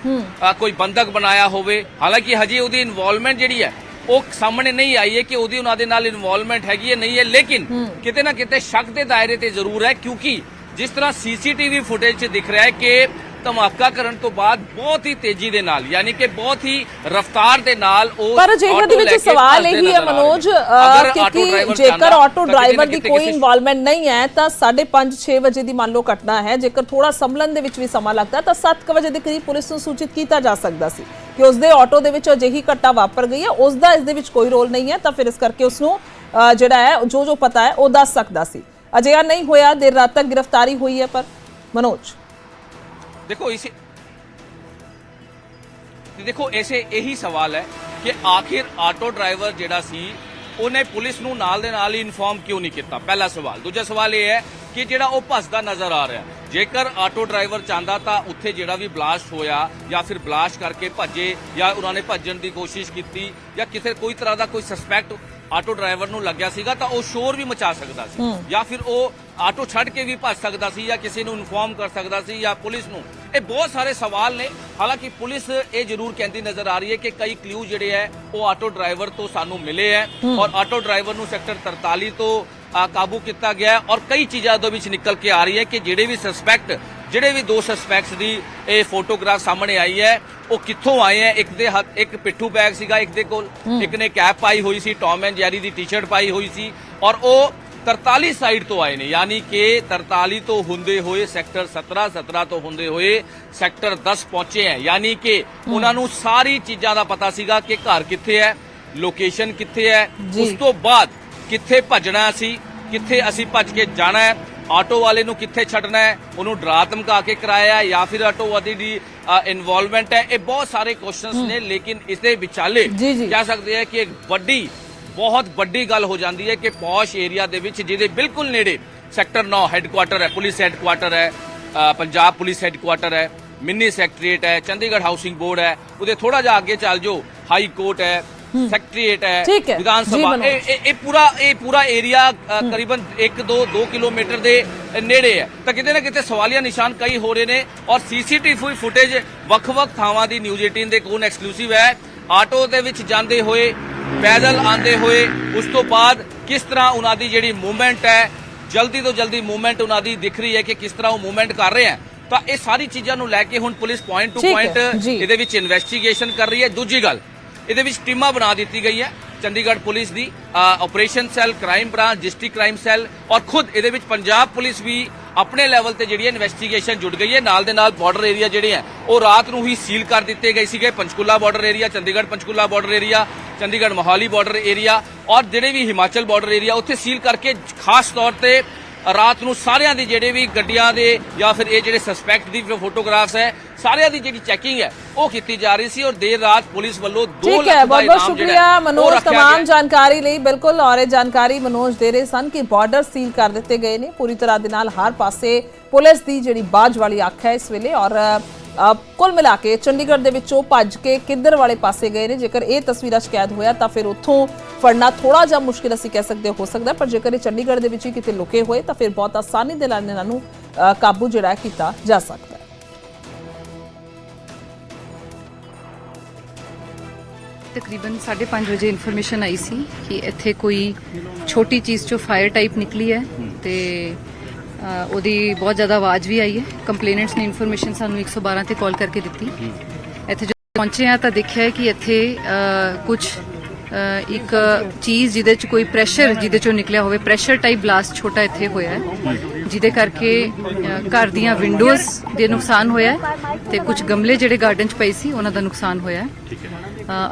ਕੋਈ ਬੰਦਕ ਬਣਾਇਆ ਹੋਵੇ। ਹਾਲਾਂਕਿ ਹਜੇ ਉਹਦੀ ਇਨਵੋਲਵਮੈਂਟ ਜਿਹੜੀ ਹੈ ਉਹ ਸਾਹਮਣੇ ਨਹੀਂ ਆਈ ਹੈ ਕਿ ਉਹਦੀ ਉਹਨਾਂ ਦੇ ਨਾਲ ਇਨਵੋਲਵਮੈਂਟ ਹੈਗੀ ਹੈ ਨਹੀਂ ਹੈ। ਲੇਕਿਨ ਕਿਤੇ ਨਾ ਕਿਤੇ ਸ਼ੱਕ ਦੇ ਦਾਇਰੇ ਤੇ ਜ਼ਰੂਰ ਹੈ ਕਿਉਂਕਿ ਜਿਸ ਤਰ੍ਹਾਂ ਸੀਸੀਟੀਵੀ ਫੁਟੇਜ 'ਚ ਦਿਖ ਰਿਹਾ ਹੈ ਕਿ ਧਮਾਕਾ ਕਰਨ ਤੋਂ ਬਾਅਦ ਬਹੁਤ ਹੀ ਤੇਜ਼ੀ ਦੇ ਨਾਲ ਯਾਨੀ ਕਿ ਬਹੁਤ ਹੀ ਰਫਤਾਰ ਦੇ ਨਾਲ ਉਹ ਪਰ ਅਜਿਹੇ ਦੇ ਵਿੱਚ ਸਵਾਲ ਇਹੀ ਹੈ ਮਨੋਜ ਅ, ਕਿ ਜੇਕਰ ਆਟੋ ਡਰਾਈਵਰ ਦੀ ਕੋਈ ਇਨਵੋਲਵਮੈਂਟ ਨਹੀਂ ਹੈ ਤਾਂ 5:30 6 ਵਜੇ ਦੀ ਮੰਨ ਲਓ ਘਟਨਾ ਹੈ। ਜੇਕਰ ਥੋੜਾ ਸੰਭਲਣ ਦੇ ਵਿੱਚ ਵੀ ਸਮਾਂ ਲੱਗਦਾ ਤਾਂ 7 ਵਜੇ ਦੇ ਕਰੀਬ ਪੁਲਿਸ ਨੂੰ ਸੂਚਿਤ ਕੀਤਾ ਜਾ ਸਕਦਾ ਸੀ ਕਿ ਉਸ ਦੇ ਆਟੋ ਦੇ ਵਿੱਚ ਅਜਿਹੀ ਘਟਨਾ ਵਾਪਰ ਗਈ ਹੈ। ਉਸ ਦਾ ਇਸ ਦੇ ਵਿੱਚ ਕੋਈ ਰੋਲ ਨਹੀਂ ਹੈ ਤਾਂ ਫਿਰ ਇਸ ਕਰਕੇ ਉਸ ਨੂੰ ਜਿਹੜਾ ਹੈ ਜੋ ਜੋ ਪਤਾ ਹੈ ਉਹ ਦੱਸ ਸਕਦਾ ਸੀ। ਅਜਿਹਾ ਨਹੀਂ ਹੋਇਆ, ਦੇਰ ਰਾਤ ਤੱਕ ਗ੍ਰਿਫਤਾਰੀ ਹੋਈ ਹੈ, ਪਰ ਮਨੋਜ। ਦੇਖੋ, ਇਸੇ ਦੇਖੋ ਐਸੇ ਇਹੀ ਸਵਾਲ ਹੈ ਕਿ ਆਖਿਰ ਆਟੋ ਡਰਾਈਵਰ ਜਿਹੜਾ ਸੀ, ਉਹਨੇ ਪੁਲਿਸ ਨੂੰ ਨਾਲ ਦੇ ਨਾਲ ਹੀ ਇਨਫੋਰਮ ਕਿਉਂ ਨਹੀਂ ਕੀਤਾ? ਪਹਿਲਾ ਸਵਾਲ। ਦੂਜਾ ਸਵਾਲ ਇਹ ਹੈ ਕਿ ਜਿਹੜਾ ਉਹ ਭੱਜਦਾ ਨਜ਼ਰ ਆ ਰਿਹਾ। ਜੇਕਰ ਆਟੋ ਡਰਾਈਵਰ ਚਾਹੁੰਦਾ ਤਾਂ ਉੱਥੇ ਜਿਹੜਾ ਵੀ ਬਲਾਸਟ ਹੋਇਆ ਜਾਂ ਫਿਰ ਬਲਾਸਟ ਕਰਕੇ ਭੱਜੇ ਜਾਂ ਉਹਨਾਂ ਨੇ ਭੱਜਣ ਦੀ ਕੋਸ਼ਿਸ਼ ਕੀਤੀ ਜਾਂ ਕਿਸੇ ਕੋਈ ਤਰ੍ਹਾਂ ਦਾ ਕੋਈ ਸਸਪੈਕਟ ਆਟੋ ਡਰਾਈਵਰ ਨੂੰ ਲੱਗਿਆ ਸੀਗਾ ਤਾਂ ਉਹ ਸ਼ੋਰ ਵੀ ਮਚਾ ਸਕਦਾ ਸੀ। ਜਾਂ ਫਿਰ ਉਹ ਆਟੋ ਛੱਡ ਕੇ ਵੀ ਭੱਜ ਸਕਦਾ ਸੀ ਜਾਂ ਕਿਸੇ ਨੂੰ ਇਨਫੋਰਮ ਕਰ ਸਕਦਾ ਸੀ ਜਾਂ ਪੁਲਿਸ ਨੂੰ। ਇਹ ਬਹੁਤ ਸਾਰੇ ਸਵਾਲ ਨੇ। ਹਾਲਾਂਕਿ ਪੁਲਿਸ ਇਹ ਜ਼ਰੂਰ ਕਹਿੰਦੀ ਨਜ਼ਰ ਆ ਰਹੀ ਹੈ ਕਿ ਕਈ ਕਲੂ ਜਿਹੜੇ ਹੈ ਉਹ ਆਟੋ ਡਰਾਈਵਰ ਤੋਂ ਸਾਨੂੰ ਮਿਲੇ ਹੈ ਔਰ ਆਟੋ ਡਰਾਈਵਰ ਨੂੰ ਸੈਕਟਰ 43 ਤੋਂ ਕਾਬੂ ਕੀਤਾ ਗਿਆ ਔਰ ਕਈ ਚੀਜ਼ਾਂ ਦੇ ਵਿੱਚ ਨਿਕਲ ਕੇ ਆ ਰਹੀ ਹੈ ਕਿ ਜਿਹੜੇ ਵੀ ਸਸਪੈਕਟ ਜਿਹੜੇ ਵੀ ਦੋ ਸਸਪੈਕਟਸ ਦੀ ਇਹ ਫੋਟੋਗ੍ਰਾਫ ਸਾਹਮਣੇ ਆਈ ਹੈ ਉਹ ਕਿੱਥੋਂ ਆਏ ਹੈ? ਇੱਕ ਦੇ ਹੱਥ ਇੱਕ ਪਿੱਠੂ ਬੈਗ ਸੀਗਾ ਇੱਕ ਦੇ ਕੋਲ ਇੱਕ ਨੇ ਕੈਪ ਪਾਈ ਹੋਈ ਸੀ ਟੌਮ ਐਂਡ ਜੈਰੀ ਦੀ ਟੀ-ਸ਼ਰਟ ਪਾਈ ਹੋਈ ਸੀ ਔਰ ਉਹ 43 ਸਾਈਡ ਤੋਂ ਆਏ ਨੇ ਯਾਨੀ ਕਿ 43 ਤੋਂ ਹੁੰਦੇ ਹੋਏ ਸੈਕਟਰ 17 17 ਤੋਂ ਹੁੰਦੇ ਹੋਏ ਸੈਕਟਰ 10 ਪਹੁੰਚੇ ਹੈ। ਯਾਨੀ ਕਿ ਉਹਨਾਂ ਨੂੰ ਸਾਰੀ ਚੀਜ਼ਾਂ ਦਾ ਪਤਾ ਸੀਗਾ ਕਿ ਘਰ ਕਿੱਥੇ ਹੈ ਲੋਕੇਸ਼ਨ ਕਿੱਥੇ ਹੈ। ਉਸ ਤੋਂ ਬਾਅਦ ਕਿੱਥੇ ਭੱਜਣਾ ਸੀ ਕਿੱਥੇ ਅਸੀਂ ਭੱਜ ਕੇ ਜਾਣਾ ਹੈ ਆਟੋ ਵਾਲੇ ਨੂੰ ਕਿੱਥੇ ਛੱਡਣਾ ਹੈ? ਉਹਨੂੰ ਡਰਾ ਧਮਕਾ ਕੇ ਕਰਾਇਆ ਹੈ ਜਾਂ ਫਿਰ ਆਟੋ ਵਾਲੇ ਦੀ ਇਨਵੋਲਵਮੈਂਟ ਹੈ? ਇਹ ਬਹੁਤ ਸਾਰੇ ਕੁਐਸਚਨਸ ਨੇ ਲੇਕਿਨ ਇਸ ਦੇ ਵਿਚਾਲੇ। ਕਹਿ ਸਕਦੇ ਹਾਂ ਕਿ ਇੱਕ ਵੱਡੀ ਬਹੁਤ ਵੱਡੀ ਗੱਲ ਹੋ ਜਾਂਦੀ ਹੈ ਕਿ ਪੌਸ਼ ਏਰੀਆ ਦੇ ਵਿੱਚ ਜਿਹਦੇ ਬਿਲਕੁਲ ਨੇੜੇ ਸੈਕਟਰ 9 ਹੈੱਡਕੁਆਟਰ ਹੈ ਪੁਲਿਸ ਹੈੱਡਕੁਆਟਰ ਹੈ ਪੰਜਾਬ ਪੁਲਿਸ ਹੈੱਡਕੁਆਟਰ ਹੈ ਮਿੰਨੀ ਸੈਕਟਰੀਏਟ ਹੈ ਚੰਡੀਗੜ੍ਹ ਹਾਊਸਿੰਗ ਬੋਰਡ ਹੈ ਉਹਦੇ ਥੋੜਾ ਜਿਹਾ ਅੱਗੇ ਚੱਲ ਜਾਓ ਹਾਈ ਕੋਰਟ ਹੈ ਸੈਕਟਰੀਏਟ ਹੈ ਠੀਕ ਹੈ। ਵਿਧਾਨ ਜੀ, ਸਭਾ ਮਨੋਜ। ਇਹ ਪੂਰਾ ਇਹ ਪੂਰਾ ਏਰੀਆ ਕਰੀਬਨ 1 2 2 ਕਿਲੋਮੀਟਰ ਦੇ ਨੇੜੇ ਹੈ ਤਾਂ ਕਿਤੇ ਨਾ ਕਿਤੇ ਸਵਾਲੀਆ ਨਿਸ਼ਾਨ ਕਈ ਹੋ ਰਹੇ ਨੇ ਔਰ ਸੀਸੀਟੀਵੀ ਫੁਟੇਜ ਵੱਖ-ਵੱਖ ਥਾਵਾਂ ਦੀ ਨਿਊਜ਼ 18 ਦੇ ਕੋਲ ਐਕਸਕਲੂਸਿਵ ਹੈ ਆਟੋ ਦੇ ਵਿੱਚ ਜਾਂਦੇ ਹੋਏ ਪੈਦਲ ਆਂਦੇ ਹੋਏ ਉਸ ਤੋਂ ਬਾਅਦ ਕਿਸ ਤਰ੍ਹਾਂ ਉਹਨਾਂ ਦੀ ਜਿਹੜੀ ਮੂਵਮੈਂਟ ਹੈ ਜਲਦੀ ਤੋਂ ਜਲਦੀ ਮੂਵਮੈਂਟ ਉਹਨਾਂ ਦੀ ਦਿਖ ਰਹੀ ਹੈ ਕਿ ਕਿਸ ਤਰ੍ਹਾਂ ਉਹ ਮੂਵਮੈਂਟ ਕਰ ਰਹੇ ਹੈ ਤਾਂ ਇਹ ਸਾਰੀ ਚੀਜ਼ਾਂ ਨੂੰ ਲੈ ਕੇ ਹੁਣ ਪੁਲਿਸ ਪੁਆਇੰਟ ਟੂ ਪੁਆਇੰਟ। ਇਹਦੇ ਵਿੱਚ ਇਨਵੈਸਟੀਗੇਸ਼ਨ ਕਰ ਰਹੀ ਹੈ ਦੂਜੀ ਗੱਲ ਇਹਦੇ ਵਿੱਚ ਟੀਮਾਂ ਬਣਾ ਦਿੱਤੀ ਗਈ ਹੈ। ਚੰਡੀਗੜ੍ਹ ਪੁਲਿਸ ਦੀ operation cell crime branch district crime cell ਔਰ ਖੁਦ ਇਹਦੇ ਵਿੱਚ ਪੰਜਾਬ ਪੁਲਿਸ ਵੀ ਆਪਣੇ ਲੈਵਲ ਤੇ ਜਿਹੜੀ ਇਨਵੈਸਟੀਗੇਸ਼ਨ ਜੁੜ ਗਈ ਹੈ। ਨਾਲ ਦੇ ਨਾਲ ਬਾਰਡਰ ਏਰੀਆ ਜਿਹੜੇ ਹੈ, ਉਹ ਰਾਤ ਨੂੰ ਹੀ ਸੀਲ ਕਰ ਦਿੱਤੇ ਗਏ ਸੀਗੇ। Panchkula border area Chandigarh Panchkula border area Chandigarh Mohali border area ਔਰ ਜਿਹੜੇ ਵੀ ਹਿਮਾਚਲ ਬਾਰਡਰ ਏਰੀਆ ਉੱਥੇ ਸੀਲ ਕਰਕੇ ਖਾਸ ਤੌਰ ਤੇ ਰਾਤ ਨੂੰ ਸਾਰਿਆਂ ਦੀ ਜਿਹੜੇ ਵੀ ਗੱਡੀਆਂ ਦੇ ਜਾਂ ਫਿਰ ਇਹ ਜਿਹੜੇ ਸਸਪੈਕਟ ਦੀ ਫੋਟੋਗ੍ਰਾਫਸ ਹੈ ਸਾਰਿਆਂ ਦੀ ਜਿਹੜੀ ਚੈਕਿੰਗ ਹੈ ਉਹ ਕੀਤੀ ਜਾ ਰਹੀ ਸੀ ਔਰ ਦੇਰ ਰਾਤ ਪੁਲਿਸ ਵੱਲੋਂ 2 ਠੀਕ ਲੱਖ ਹੈ ਦਾ ਬਹੁਤ ਬਹੁਤ ਇਨਾਮ ਜਿਹੜਾ ਸ਼ੁਕਰੀਆ ਹੈ, ਉਹ ਮਨੋਜ ਰੱਖਿਆ तमाम ਗਿਆ। ਜਾਣਕਾਰੀ ਲਈ ਬਿਲਕੁਲ ਔਰ ਇਹ ਜਾਣਕਾਰੀ ਮਨੋਜ ਦੇ ਰਹੇ ਸਨ ਕਿ ਬਾਰਡਰ ਸੀਲ ਕਰ ਦਿੱਤੇ ਗਏ ਨੇ ਪੂਰੀ ਤਰ੍ਹਾਂ ਦੇ ਨਾਲ ਹਰ ਪਾਸੇ ਪੁਲਿਸ ਦੀ ਜਿਹੜੀ ਬਾਜ ਵਾਲੀ ਅੱਖ ਹੈ ਇਸ ਵੇਲੇ ਔਰ ਅ, ਕੁੱਲ ਮਿਲਾ ਕੇ ਚੰਡੀਗੜ੍ਹ ਦੇ ਵਿੱਚੋਂ ਭੱਜ ਕੇ ਕਿੱਧਰ ਵਾਲੇ ਪਾਸੇ ਗਏ ਨੇ? ਜੇਕਰ ਇਹ ਤਸਵੀਰਾਂ ਸ਼ਿਕਾਇਤ ਹੋਇਆ ਤਾਂ ਫਿਰ ਉੱਥੋਂ ਫੜਨਾ ਥੋੜਾ ਜਿਹਾ ਮੁਸ਼ਕਿਲ ਅਸੀਂ ਕਹਿ ਸਕਦੇ ਹੋ ਸਕਦਾ ਪਰ ਜੇਕਰ ਇਹ ਚੰਡੀਗੜ੍ਹ ਦੇ ਵਿੱਚ ਹੀ ਕਿਤੇ ਲੁਕੇ ਹੋਏ ਤਾਂ ਫਿਰ ਬਹੁਤ ਆਸਾਨੀ ਦੇ ਨਾਲ ਇਹਨਾਂ ਨੂੰ ਕਾਬੂ ਜਿਹੜਾ ਕੀਤਾ ਜਾ ਸਕਦਾ ਹੈ। ਤਕਰੀਬਨ 5:30 ਵਜੇ ਇਨਫੋਰਮੇਸ਼ਨ ਆਈ ਸੀ ਕਿ ਇੱਥੇ ਕੋਈ ਛੋਟੀ ਚੀਜ਼ ਚੋਂ ਫਾਇਰ ਟਾਈਪ ਨਿਕਲੀ ਹੈ। ਤੇ ਉਹਦੀ ਬਹੁਤ ਜ਼ਿਆਦਾ ਆਵਾਜ਼ ਵੀ ਆਈ ਹੈ। ਕੰਪਲੇਨੈਂਟਸ ਨੇ ਇਨਫੋਰਮੇਸ਼ਨ ਸਾਨੂੰ 112 ਤੇ ਕਾਲ ਕਰਕੇ ਦਿੱਤੀ। ਇੱਥੇ ਜਦੋਂ ਪਹੁੰਚੇ ਆ ਤਾਂ ਦੇਖਿਆ ਕਿ ਇੱਥੇ ਕੁਝ ਇੱਕ ਚੀਜ਼ ਜਿਹਦੇ ਚ ਕੋਈ ਪ੍ਰੈਸ਼ਰ ਜਿਹਦੇ ਚੋਂ ਨਿਕਲਿਆ ਹੋਵੇ ਪ੍ਰੈਸ਼ਰ ਟਾਈਪ ਬਲਾਸਟ ਛੋਟਾ ਇੱਥੇ ਹੋਇਆ ਹੈ। ਜਿਹਦੇ ਕਰਕੇ ਘਰ ਦੀਆਂ ਵਿੰਡੋਜ਼ ਦੇ ਨੁਕਸਾਨ ਹੋਇਆ ਤੇ ਕੁਝ ਗਮਲੇ ਜਿਹੜੇ ਗਾਰਡਨ ਚ ਪਏ ਸੀ ਉਹਨਾਂ ਦਾ ਨੁਕਸਾਨ ਹੋਇਆ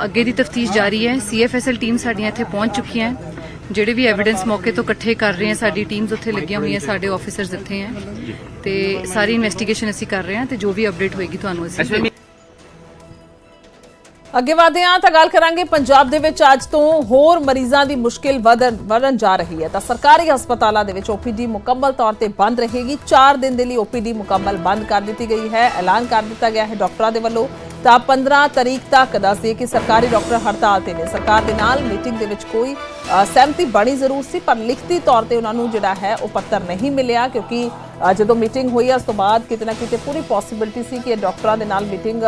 ਅੱਗੇ ਦੀ ਤਫਤੀਸ਼ ਜਾਰੀ ਹੈ। ਸੀਐਫਐਸਐਲ ਟੀਮ ਸਾਡੀਆਂ ਇੱਥੇ ਪਹੁੰਚ ਚੁੱਕੀਆਂ ਹੈ। ਜਿਹੜੇ ਵੀ ਐਵੀਡੈਂਸ ਮੌਕੇ ਤੋਂ ਇਕੱਠੇ ਕਰ ਰਹੇ ਹਾਂ ਸਾਡੀ ਟੀਮਸ ਉੱਥੇ ਲੱਗੀਆਂ ਹੋਈਆਂ ਸਾਡੇ ਆਫੀਸਰਸ ਇੱਥੇ ਹੈ। ਤੇ ਸਾਰੀ ਇਨਵੈਸਟੀਗੇਸ਼ਨ ਅਸੀਂ ਕਰ ਰਹੇ ਹਾਂ ਤੇ ਜੋ ਵੀ ਅਪਡੇਟ ਹੋਏਗੀ ਤੁਹਾਨੂੰ ਅਸੀਂ ਅੱਗੇ ਵਧਦੇ ਹਾਂ ਤਾਂ ਗੱਲ ਕਰਾਂਗੇ ਪੰਜਾਬ ਦੇ ਵਿੱਚ ਅੱਜ ਤੋਂ ਹੋਰ ਮਰੀਜ਼ਾਂ ਦੀ ਮੁਸ਼ਕਿਲ ਵਧਣ ਵਧਣ ਜਾ ਰਹੀ ਹੈ। ਤਾਂ ਸਰਕਾਰੀ ਹਸਪਤਾਲਾਂ ਦੇ ਵਿੱਚ ਓਪੀਡੀ ਮੁਕੰਮਲ ਤੌਰ ਤੇ ਬੰਦ ਰਹੇਗੀ। 4 ਦਿਨ ਦੇ ਲਈ ਓਪੀਡੀ ਮੁਕੰਮਲ ਬੰਦ ਕਰ ਦਿੱਤੀ ਗਈ ਹੈ ਐਲਾਨ ਕਰ ਦਿੱਤਾ ਗਿਆ ਹੈ ਡਾਕਟਰਾਂ ਦੇ ਵੱਲੋਂ। ਤਾਂ 15 ਤਰੀਕ ਤੱਕ ਦੱਸਦੇ ਕਿ ਸਰਕਾਰੀ ਡਾਕਟਰ ਹੜਤਾਲ ਤੇ ਨੇ। ਸਰਕਾਰ ਦੇ ਨਾਲ ਮੀਟਿੰਗ ਦੇ ਵਿੱਚ ਕੋਈ ਸਹਿਮਤੀ ਬਣੀ ਜ਼ਰੂਰ ਸੀ, ਪਰ ਲਿਖਤੀ ਤੌਰ ਤੇ ਉਹਨਾਂ ਨੂੰ ਜਿਹੜਾ ਹੈ ਉਹ ਪੱਤਰ ਨਹੀਂ ਮਿਲਿਆ, ਕਿਉਂਕਿ ਜਦੋਂ ਮੀਟਿੰਗ ਹੋਈ ਉਸ ਤੋਂ ਬਾਅਦ ਕਿਤੇ ਨਾ ਕਿਤੇ ਪੂਰੀ ਪੋਸਿਬਿਲਿਟੀ ਸੀ ਕਿ ਡਾਕਟਰਾਂ ਦੇ ਨਾਲ ਮੀਟਿੰਗ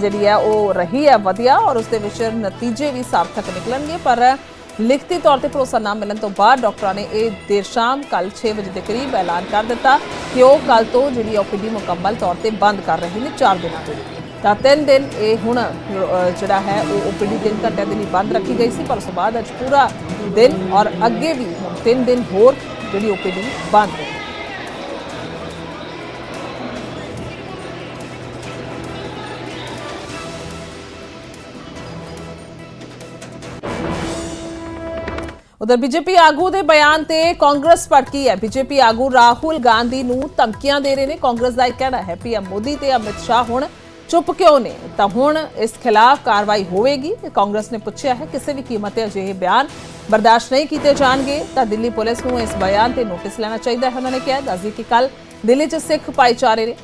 ਜਿਹੜੀ ਹੈ ਉਹ ਰਹੀ ਹੈ ਵਧੀਆ ਔਰ ਉਸ ਦੇ ਵਿੱਚ ਨਤੀਜੇ ਵੀ ਸਾਰਥਕ ਨਿਕਲਣਗੇ, ਪਰ ਲਿਖਤੀ ਤੌਰ ਤੇ ਭਰੋਸਾ ਨਾ ਮਿਲਣ ਤੋਂ ਬਾਅਦ ਡਾਕਟਰਾਂ ਨੇ ਇਹ ਦੇਰ ਸ਼ਾਮ ਕੱਲ 6 ਵਜੇ ਦੇ ਕਰੀਬ ਐਲਾਨ ਕਰ ਦਿੱਤਾ ਕਿ ਉਹ ਕੱਲ ਤੋਂ ਜਿਹੜੀ ਓਪੀਡੀ ਮੁਕੰਮਲ ਤੌਰ ਤੇ ਬੰਦ ਕਰ ਰਹੇ ਨੇ 4 ਦਿਨਾਂ ਤੋਂ। ਤਾਂ ਤਿੰਨ ਦਿਨ ਇਹ ਹੁਣ ਜਿਹੜਾ ਹੈ, ਉਹ ਓਪੀਡੀ ਤਿੰਨ ਘੰਟਿਆਂ ਦੇ ਲਈ ਬੰਦ ਰੱਖੀ ਗਈ ਸੀ, ਪਰ ਉਸ ਤੋਂ ਬਾਅਦ ਅੱਜ ਪੂਰਾ ਦਿਨ ਔਰ ਅੱਗੇ ਵੀ ਤਿੰਨ ਦਿਨ ਹੋਰ ਜਿਹੜੀ ਓਪੀਡੀ ਬੰਦ ਰਹੇਗੀ ਉਧਰ ਬੀਜੇਪੀ ਆਗੂ ਦੇ ਬਿਆਨ ਤੇ ਕਾਂਗਰਸ ਭੜਕੀ ਹੈ। ਬੀਜੇਪੀ ਆਗੂ ਰਾਹੁਲ ਗਾਂਧੀ ਨੂੰ ਧਮਕੀਆਂ ਦੇ ਰਹੇ ਨੇ। ਕਾਂਗਰਸ ਦਾ ਇਹ ਕਹਿਣਾ ਹੈ ਪੀਐਮ ਮੋਦੀ ਤੇ ਅਮਿਤ ਸ਼ਾਹ ਹੁਣ ਚੁੱਪ ਕਿਉਂ ਨੇ? ਤਾਂ ਹੁਣ ਇਸ ਖਿਲਾਫ ਕਾਰਵਾਈ ਹੋਵੇਗੀ। ਕਾਂਗਰਸ ਨੇ ਪੁੱਛਿਆ ਹੈ, ਕਿਸੇ ਵੀ ਕੀਮਤ ਤੇ ਅਜਿਹੇ ਬਿਆਨ ਬਰਦਾਸ਼ਤ ਨਹੀਂ ਕੀਤੇ ਜਾਣਗੇ, ਤਾਂ ਦਿੱਲੀ ਪੁਲਿਸ ਨੂੰ ਇਸ ਬਿਆਨ ਤੇ ਨੋਟਿਸ ਲੈਣਾ ਚਾਹੀਦਾ ਹੈ। ਉਹਨਾਂ ਨੇ ਕਿਹਾ, ਦੱਸਦੀ ਕਿ ਕੱਲ ਦਿੱਲੀ 'ਚ ਸਿੱਖ ਭਾਈਚਾਰੇ ਨੇ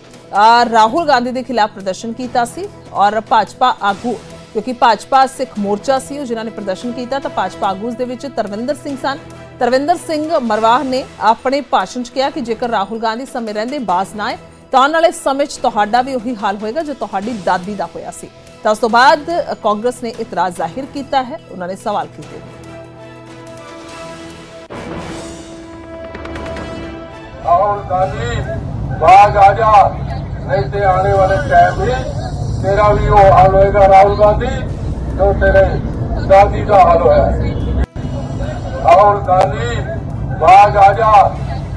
ਰਾਹੁਲ ਗਾਂਧੀ ਦੇ ਖਿਲਾਫ ਪ੍ਰਦਰਸ਼ਨ ਕੀਤਾ ਸੀ ਔਰ ਭਾਜਪਾ ਆਗੂ, ਕਿਉਂਕਿ ਭਾਜਪਾ ਸਿੱਖ ਮੋਰਚਾ ਸੀ ਉਹ ਜਿਨ੍ਹਾਂ ਨੇ ਪ੍ਰਦਰਸ਼ਨ ਕੀਤਾ, ਤਾਂ ਭਾਜਪਾ ਆਗੂ ਦੇ ਵਿੱਚ ਤਰਵਿੰਦਰ ਸਿੰਘ ਸਨ। ਤਰਵਿੰਦਰ ਸਿੰਘ ਮਰਵਾਹ ਨੇ ਆਪਣੇ ਭਾਸ਼ਣ 'ਚ ਕਿਹਾ ਕਿ ਜੇਕਰ ਰਾਹੁਲ ਗਾਂਧੀ ਸਮੇਂ ਰਹਿੰਦੇ ਬਾਜ਼ ਨਾ ਆਏ ਤਾਂ ਆਉਣ ਵਾਲੇ ਸਮੇਂ 'ਚ ਤੁਹਾਡਾ ਵੀ ਉਹੀ ਹਾਲ ਹੋਏਗਾ ਜੋ ਤੁਹਾਡੀ ਦਾਦੀ ਦਾ ਹੋਇਆ ਸੀ ਤਾਂ ਉਸ ਤੋਂ ਬਾਅਦ ਅ, ਕਾਂਗਰਸ ਨੇ ਇਤਰਾਜ਼ ਜ਼ਾਹਿਰ ਕੀਤਾ ਹੈ ਉਹਨਾਂ ਨੇ ਸਵਾਲ ਕੀਤੇ राहुल गांधी बाग आजा नहीं से आने वाले टाइम में तेरा भी वो हाल होएगा राहुल गांधी जो तेरे दादी का हाल होया राहुल गांधी बाग आजा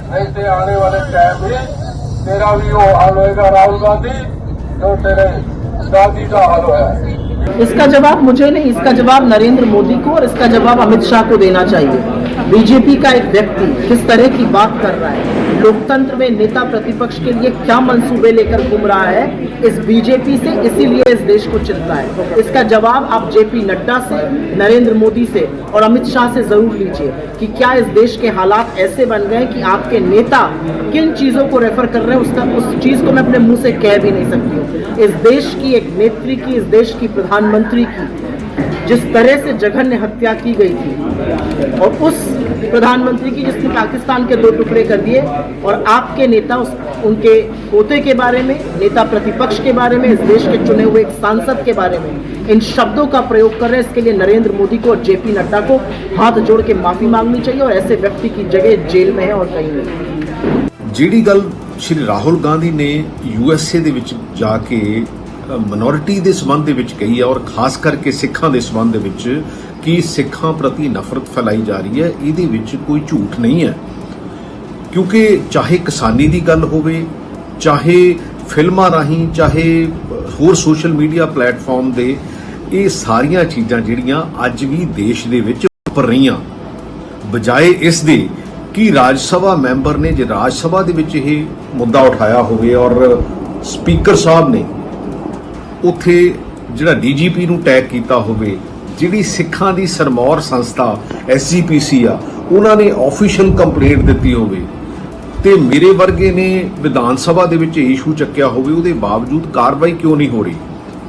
नहीं से आने वाले टाइम में तेरा भी वो हाल होएगा राहुल गांधी जो तेरे दादी का हाल होया इसका जवाब मुझे नहीं इसका जवाब नरेंद्र मोदी को और इसका जवाब अमित शाह को देना चाहिए बीजेपी का एक व्यक्ति किस तरह की बात कर रहा है? लोकतंत्र में नेता प्रतिपक्ष के लिए क्या मंसूबे लेकर घूम रहा है? इस बीजेपी से इसीलिए इस देश को चिंता है। इसका जवाब आप जेपी नड्डा से, नरेंद्र मोदी से और अमित शाह से ज़रूर लीजिए कि क्या इस देश के हालात ऐसे बन गए कि आपके नेता किन चीज़ों को रेफर कर रहे हैं, उसका उस चीज़ को मैं अपने मुँह से कह भी नहीं सकती इस देश की एक नेत्री की, इस देश की प्रधानमंत्री की, जिस तरह से जघन्य हत्या की गई थी और उस प्रधानमंत्री की जिसने पाकिस्तान के दो टुकड़े कर दिए और आपके नेता उस उनके पोते के बारे में नेता प्रतिपक्ष के बारे में इस देश के चुने हुए एक सांसद के बारे में इन शब्दों का प्रयोग कर रहे हैं इसके लिए नरेंद्र मोदी को और जेपी नड्डा को हाथ जोड़ के माफी मांगनी चाहिए और ऐसे व्यक्ति की जगह जेल में है और कहीं नहीं ਜਿਹੜੀ ਗੱਲ ਸ਼੍ਰੀ ਰਾਹੁਲ ਗਾਂਧੀ ਨੇ ਯੂ ਐਸ ਏ ਦੇ ਵਿੱਚ ਜਾ ਕੇ ਮਿਨੋਰਿਟੀ ਦੇ ਸੰਬੰਧ ਦੇ ਵਿੱਚ ਕਹੀ ਹੈ ਔਰ ਖਾਸ ਕਰਕੇ ਸਿੱਖਾਂ ਦੇ ਸੰਬੰਧ ਦੇ ਵਿੱਚ ਕਿ ਸਿੱਖਾਂ ਪ੍ਰਤੀ ਨਫ਼ਰਤ ਫੈਲਾਈ ਜਾ ਰਹੀ ਹੈ, ਇਹਦੇ ਵਿੱਚ ਕੋਈ ਝੂਠ ਨਹੀਂ ਹੈ। ਕਿਉਂਕਿ ਚਾਹੇ ਕਿਸਾਨੀ ਦੀ ਗੱਲ ਹੋਵੇ, ਚਾਹੇ ਫਿਲਮਾਂ ਰਾਹੀਂ, ਚਾਹੇ ਹੋਰ ਸੋਸ਼ਲ ਮੀਡੀਆ ਪਲੇਟਫਾਰਮ ਦੇ, ਇਹ ਸਾਰੀਆਂ ਚੀਜ਼ਾਂ ਜਿਹੜੀਆਂ ਅੱਜ ਵੀ ਦੇਸ਼ ਦੇ ਵਿੱਚ ਉੱਪਰ ਰਹੀਆਂ। ਬਜਾਏ ਇਸ ਦੇ ਕਿ ਰਾਜ ਸਭਾ ਮੈਂਬਰ ਨੇ, ਜੇ ਰਾਜ ਸਭਾ ਦੇ ਵਿੱਚ ਇਹ ਮੁੱਦਾ ਉਠਾਇਆ ਹੋਵੇ ਔਰ ਸਪੀਕਰ ਸਾਹਿਬ ਨੇ ਉੱਥੇ ਜਿਹੜਾ ਡੀਜੀਪੀ ਨੂੰ ਟੈਗ ਕੀਤਾ ਹੋਵੇ ਜਿਹੜੀ ਸਿੱਖਾਂ ਦੀ ਸਰਮੌਰ ਸੰਸਥਾ ਐਸਜੀਪੀਸੀ ਆ, ਉਹਨਾਂ ਨੇ ਆਫੀਸ਼ੀਅਲ ਕੰਪਲੇਂਟ ਦਿੱਤੀ ਹੋਵੇ। ਤੇ ਮੇਰੇ ਵਰਗੇ ਨੇ ਵਿਧਾਨ ਸਭਾ ਦੇ ਵਿੱਚ ਇਸ਼ੂ ਚੱਕਿਆ ਹੋਵੇ, ਉਹਦੇ ਬਾਵਜੂਦ ਕਾਰਵਾਈ ਕਿਉਂ ਨਹੀਂ ਹੋ ਰਹੀ?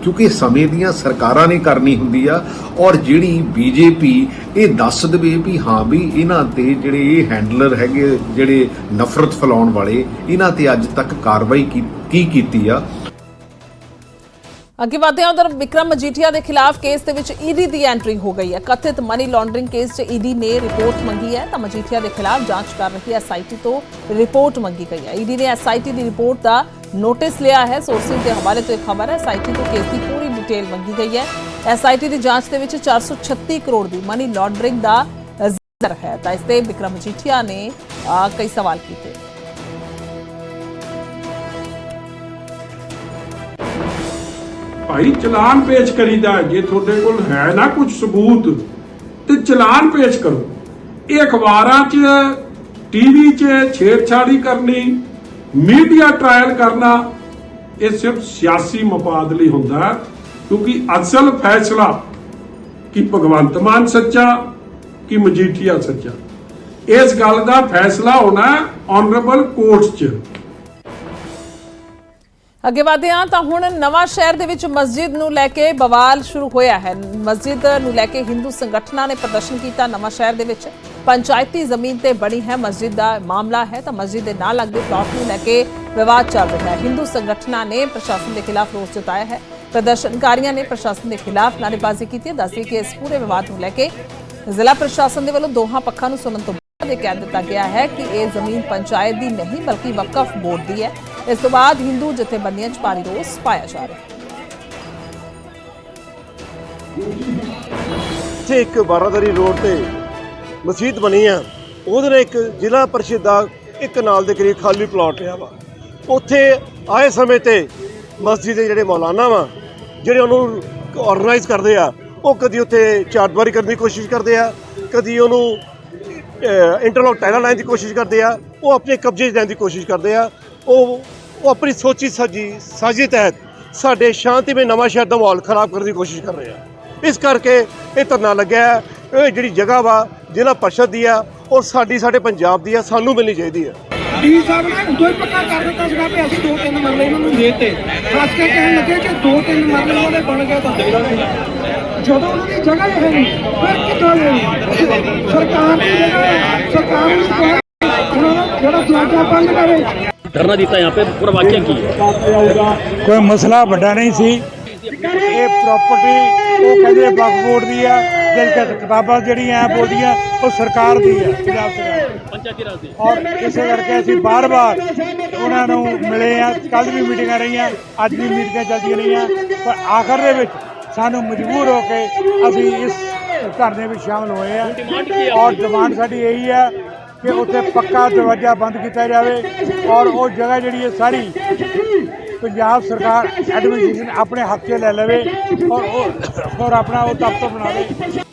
ਕਿਉਂਕਿ ਸਮੇਂ ਦੀਆਂ ਸਰਕਾਰਾਂ ਨੇ ਕਰਨੀ ਹੁੰਦੀ ਆ, ਔਰ ਜਿਹੜੀ ਬੀਜੇਪੀ ਇਹ ਦੱਸ ਦੇਵੇ ਵੀ ਹਾਂ ਵੀ ਇਹਨਾਂ ਤੇ ਜਿਹੜੇ ਇਹ ਹੈਂਡਲਰ ਹੈਗੇ, ਜਿਹੜੇ ਨਫ਼ਰਤ ਫੈਲਾਉਣ ਵਾਲੇ, ਇਹਨਾਂ ਤੇ ਅੱਜ ਤੱਕ ਕਾਰਵਾਈ ਕੀ ਕੀ ਕੀਤੀ ਆ। ਅੱਗੇ ਵਧਦੇ ਹਾਂ, ਉਧਰ ਵਿਕਰਮ ਮਜੀਠੀਆ ਦੇ ਖਿਲਾਫ ਕੇਸ ਦੇ ਵਿੱਚ ਈਡੀ ਦੀ ਐਂਟਰੀ ਹੋ ਗਈ ਹੈ। ਕਥਿਤ ਮਨੀ ਲਾਂਡਰਿੰਗ ਕੇਸ 'ਚ ਈਡੀ ਨੇ ਰਿਪੋਰਟ ਮੰਗੀ ਹੈ, ਤਾਂ ਮਜੀਠੀਆ ਦੇ ਖਿਲਾਫ ਜਾਂਚ ਕਰ ਰਹੀ ਐਸਆਈਟੀ ਤੋਂ ਰਿਪੋਰਟ ਮੰਗੀ ਗਈ ਹੈ। ਈਡੀ ਨੇ ਐਸਆਈਟੀ ਦੀ ਰਿਪੋਰਟ ਦਾ ਨੋਟਿਸ ਲਿਆ ਹੈ। ਸੋਰਸਿਸ ਦੇ ਹਵਾਲੇ ਤੋਂ ਇੱਕ ਖਬਰ ਹੈ ਐਸਆਈਟੀ ਤੋਂ ਕੇਸ ਦੀ ਪੂਰੀ ਡਿਟੇਲ ਮੰਗੀ ਗਈ ਹੈ। ਐਸਆਈਟੀ ਦੀ ਜਾਂਚ ਦੇ ਵਿੱਚ 436 ਕਰੋੜ ਦੀ ਮਨੀ ਲਾਂਡਰਿੰਗ ਦਾ ਜ਼ਿਕਰ ਹੈ, ਤਾਂ ਇਸ ਤੇ ਵਿਕਰਮ ਮਜੀਠੀਆ ਨੇ ਕਈ ਸਵਾਲ ਕੀਤੇ। ਭਾਈ ਚਲਾਨ ਪੇਸ਼ ਕਰੀਦਾ ਜੇ ਤੁਹਾਡੇ ਕੋਲ ਹੈ ਨਾ ਕੁਝ ਸਬੂਤ ਤੇ ਚਲਾਨ ਪੇਸ਼ ਕਰੋ। ਇਹ ਅਖਬਾਰਾਂ 'ਚ ਟੀਵੀ 'ਚ ਛੇੜਛਾੜੀ ਕਰਨੀ ਮੀਡੀਆ ਟ੍ਰਾਇਲ ਕਰਨਾ ਇਹ ਸਿਰਫ ਸਿਆਸੀ ਮਫਾਦ ਲਈ ਹੁੰਦਾ ਹੈ, ਕਿਉਂਕਿ ਅਸਲ ਫੈਸਲਾ ਕਿ ਭਗਵੰਤ ਮਾਨ ਸੱਚਾ ਕਿ ਮਜੀਠੀਆ ਸੱਚਾ। ਇਸ ਗੱਲ ਦਾ ਫੈਸਲਾ ਹੋਣਾ ਆਨਰੇਬਲ ਕੋਰਟ 'ਚ। ਅੱਗੇ ਵਧਦੇ ਹਾਂ ਤਾਂ ਹੁਣ ਨਵਾਂ ਸ਼ਹਿਰ ਦੇ ਵਿੱਚ ਮਸਜਿਦ ਨੂੰ ਲੈ ਕੇ ਬਵਾਲ ਸ਼ੁਰੂ ਹੋਇਆ ਹੈ। ਮਸਜਿਦ ਨੂੰ ਲੈ ਕੇ ਹਿੰਦੂ ਸੰਗਠਨਾਂ ਨੇ ਪ੍ਰਦਰਸ਼ਨ ਕੀਤਾ। ਨਵਾਂ ਸ਼ਹਿਰ ਦੇ ਵਿੱਚ ਪੰਚਾਇਤੀ ਜ਼ਮੀਨ ਤੇ ਬਣੀ ਹੈ ਮਸਜਿਦ ਦਾ ਮਾਮਲਾ ਹੈ ਤਾਂ ਮਸਜਿਦ ਦੇ ਨਾਲ ਲੱਗਦੇ ਪਲਾਟ ਨੂੰ ਲੈ ਕੇ ਵਿਵਾਦ ਚੱਲ ਰਿਹਾ ਹੈ। ਹਿੰਦੂ ਸੰਗਠਨਾਂ ਨੇ ਪ੍ਰਸ਼ਾਸਨ ਦੇ ਖਿਲਾਫ ਰੋਸ ਜਤਾਇਆ ਹੈ। ਪ੍ਰਦਰਸ਼ਨਕਾਰੀਆਂ ਨੇ ਪ੍ਰਸ਼ਾਸਨ ਦੇ ਖਿਲਾਫ ਨਾਅਰੇਬਾਜ਼ੀ ਕੀਤੀ ਹੈ। ਦੱਸਦੇ ਕਿ ਇਸ ਪੂਰੇ ਵਿਵਾਦ ਨੂੰ ਲੈ ਕੇ ਜ਼ਿਲ੍ਹਾ ਪ੍ਰਸ਼ਾਸਨ ਦੇ ਵੱਲੋਂ ਦੋਹਾਂ ਪੱਖਾਂ ਨੂੰ ਸੁਣਨ ਤੋਂ ਬਾਅਦ ਇਹ ਕਹਿ ਦਿੱਤਾ ਗਿਆ ਹੈ ਕਿ ਇਹ ਜ਼ਮੀਨ ਪੰਚਾਇਤ ਦੀ ਨਹੀਂ, ਬਲਕਿ ਵਕਫ ਬੋਰਡ ਦੀ ਹੈ। ਇਸ ਤੋਂ ਬਾਅਦ ਹਿੰਦੂ ਜਥੇਬੰਦੀਆਂ 'ਚ ਭਾਰੀ ਰੋਸ ਪਾਇਆ ਜਾ ਰਿਹਾ ਹੈ। ਇੱਥੇ ਇੱਕ ਬਾਰਾਦਰੀ ਰੋਡ ਤੇ ਮਸਜਿਦ ਬਣੀ ਆ। ਉਹਦੇ ਨਾਲ ਇੱਕ ਜ਼ਿਲ੍ਹਾ ਪਰਿਸ਼ਦ ਦਾ ਇੱਕ ਨਾਲ ਦੇ ਕਰੀਬ ਖਾਲੀ ਪਲਾਟ ਰਿਹਾ ਵਾ। ਉੱਥੇ ਆਏ ਸਮੇਂ ਤੇ ਮਸਜਿਦ ਦੇ ਜਿਹੜੇ ਮੌਲਾਨਾ ਵਾ, ਜਿਹੜੇ ਉਹਨੂੰ ਆਰਗੇਨਾਈਜ਼ ਕਰਦੇ ਆ, ਉਹ ਕਦੀ ਉੱਥੇ ਚਾਟਵਾਰੀ ਕਰਨ ਦੀ ਕੋਸ਼ਿਸ਼ ਕਰਦੇ ਆ, ਕਦੀ ਉਹਨੂੰ ਇੰਟਰਲੋਕ ਟਾਇਲਾਂ ਲਾਉਣ ਦੀ ਕੋਸ਼ਿਸ਼ ਕਰਦੇ ਆ, ਉਹ ਆਪਣੇ ਕਬਜ਼ੇ 'ਚ ਲੈਣ ਦੀ ਕੋਸ਼ਿਸ਼ ਕਰਦੇ ਆ। ਉਹ ਉਹ ਆਪਣੀ ਸੋਚੀ ਸੱਜੀ ਸਾਜ਼ੀ ਤਹਿਤ ਸਾਡੇ ਸ਼ਾਂਤੀਮਈ ਨਵਾਂ ਸ਼ਹਿਰ ਦਾ ਮਾਹੌਲ ਖਰਾਬ ਕਰਨ ਦੀ ਕੋਸ਼ਿਸ਼ ਕਰ ਰਹੇ ਆ। ਇਸ ਕਰਕੇ ਇਹ ਧਰਨਾ ਲੱਗਿਆ ਇਹ ਜਿਹੜੀ ਜਗ੍ਹਾ ਵਾ, ਜ਼ਿਲ੍ਹਾ ਪਰਿਸ਼ਦ ਦੀ ਆ, ਉਹ ਸਾਡੀ ਸਾਡੇ ਪੰਜਾਬ ਦੀ ਆ, ਸਾਨੂੰ ਮਿਲਣੀ ਚਾਹੀਦੀ ਆ। ਡੀ ਸਾਹਿਬ ਨੇ ਉਦੋਂ ਹੀ ਪੱਕਾ ਕਰ ਦਿੱਤਾ ਸੀਗਾ ਵੀ ਅਸੀਂ ਦੋ ਤਿੰਨ ਮਰਲੇ ਇਹਨਾਂ ਨੂੰ ਦੇਤੇ। ਖਾਸ ਕੇ ਕਹਿਣ ਲੱਗੇ ਕਿ ਦੋ ਤਿੰਨ ਮਰਲੇ ਉਹਦੇ ਬਣ ਗਏ ਤਾਂ। ਦੇਣਾ ਸੀ ਜਦੋਂ ਉਹਨਾਂ ਦੀ ਜਗ੍ਹਾ ਹੀ ਹੈ ਨਹੀਂ, ਫਿਰ ਕਿੱਥੋਂ ਲੈਣੀ ਸਰਕਾਰ ਦੀ ਜਗ੍ਹਾ ਸਰਕਾਰ ਨੂੰ ਜਿਹੜਾ ਪਲਾਟਾ ਬੰਦ ਕਰੇ। धरना देता है यहाँ पे पूरा वाक्य की है ਕੋਈ ਮਸਲਾ ਵੱਡਾ ਨਹੀਂ ਸੀ ਇਹ ਪ੍ਰਾਪਰਟੀ ਉਹ ਕਹਿੰਦੇ ਵਕਫ ਬੋਰਡ ਦੀ ਆ ਜਿਹੜੀ ਕਿਤਾਬਾਂ ਜਿਹੜੀਆਂ ਐ ਬੋਲਦੀਆਂ ਉਹ ਸਰਕਾਰ ਦੀ ਆ ਪੰਜਾਬ ਸਰਕਾਰ ਦੀ। पंचायती राज दी ਔਰ ਇਸੇ ਕਰਕੇ ਅਸੀਂ ਬਾਰ-ਬਾਰ ਉਹਨਾਂ ਨੂੰ ਮਿਲੇ ਆ ਕੱਲ ਵੀ ਮੀਟਿੰਗਾਂ ਰਹੀਆਂ ਅੱਜ ਵੀ ਮੀਟਿੰਗਾਂ ਚੱਲਦੀਆਂ ਰਹੀਆਂ ਪਰ ਆਖਰ ਦੇ ਵਿੱਚ ਸਾਨੂੰ ਮਜਬੂਰ ਹੋ ਕੇ ਅਸੀਂ ਇਸ ਧਰਨੇ ਵਿੱਚ ਸ਼ਾਮਲ ਹੋਏ ਆ ਔਰ ਡਿਮਾਂਡ ਸਾਡੀ ਇਹੀ ਹੈ ਕਿ ਉੱਥੇ ਪੱਕਾ ਦਰਵਾਜ਼ਾ ਬੰਦ ਕੀਤਾ ਜਾਵੇ ਔਰ ਉਹ ਜਗ੍ਹਾ ਜਿਹੜੀ ਹੈ ਸਾਰੀ ਪੰਜਾਬ ਸਰਕਾਰ ਐਡਮਿਨਿਸਟ੍ਰੇਸ਼ਨ ਆਪਣੇ ਹੱਕ 'ਚ ਲੈ ਲਵੇ ਔਰ ਉਹ ਔਰ ਆਪਣਾ ਉਹ ਦਫ਼ਤਰ ਬਣਾਵੇ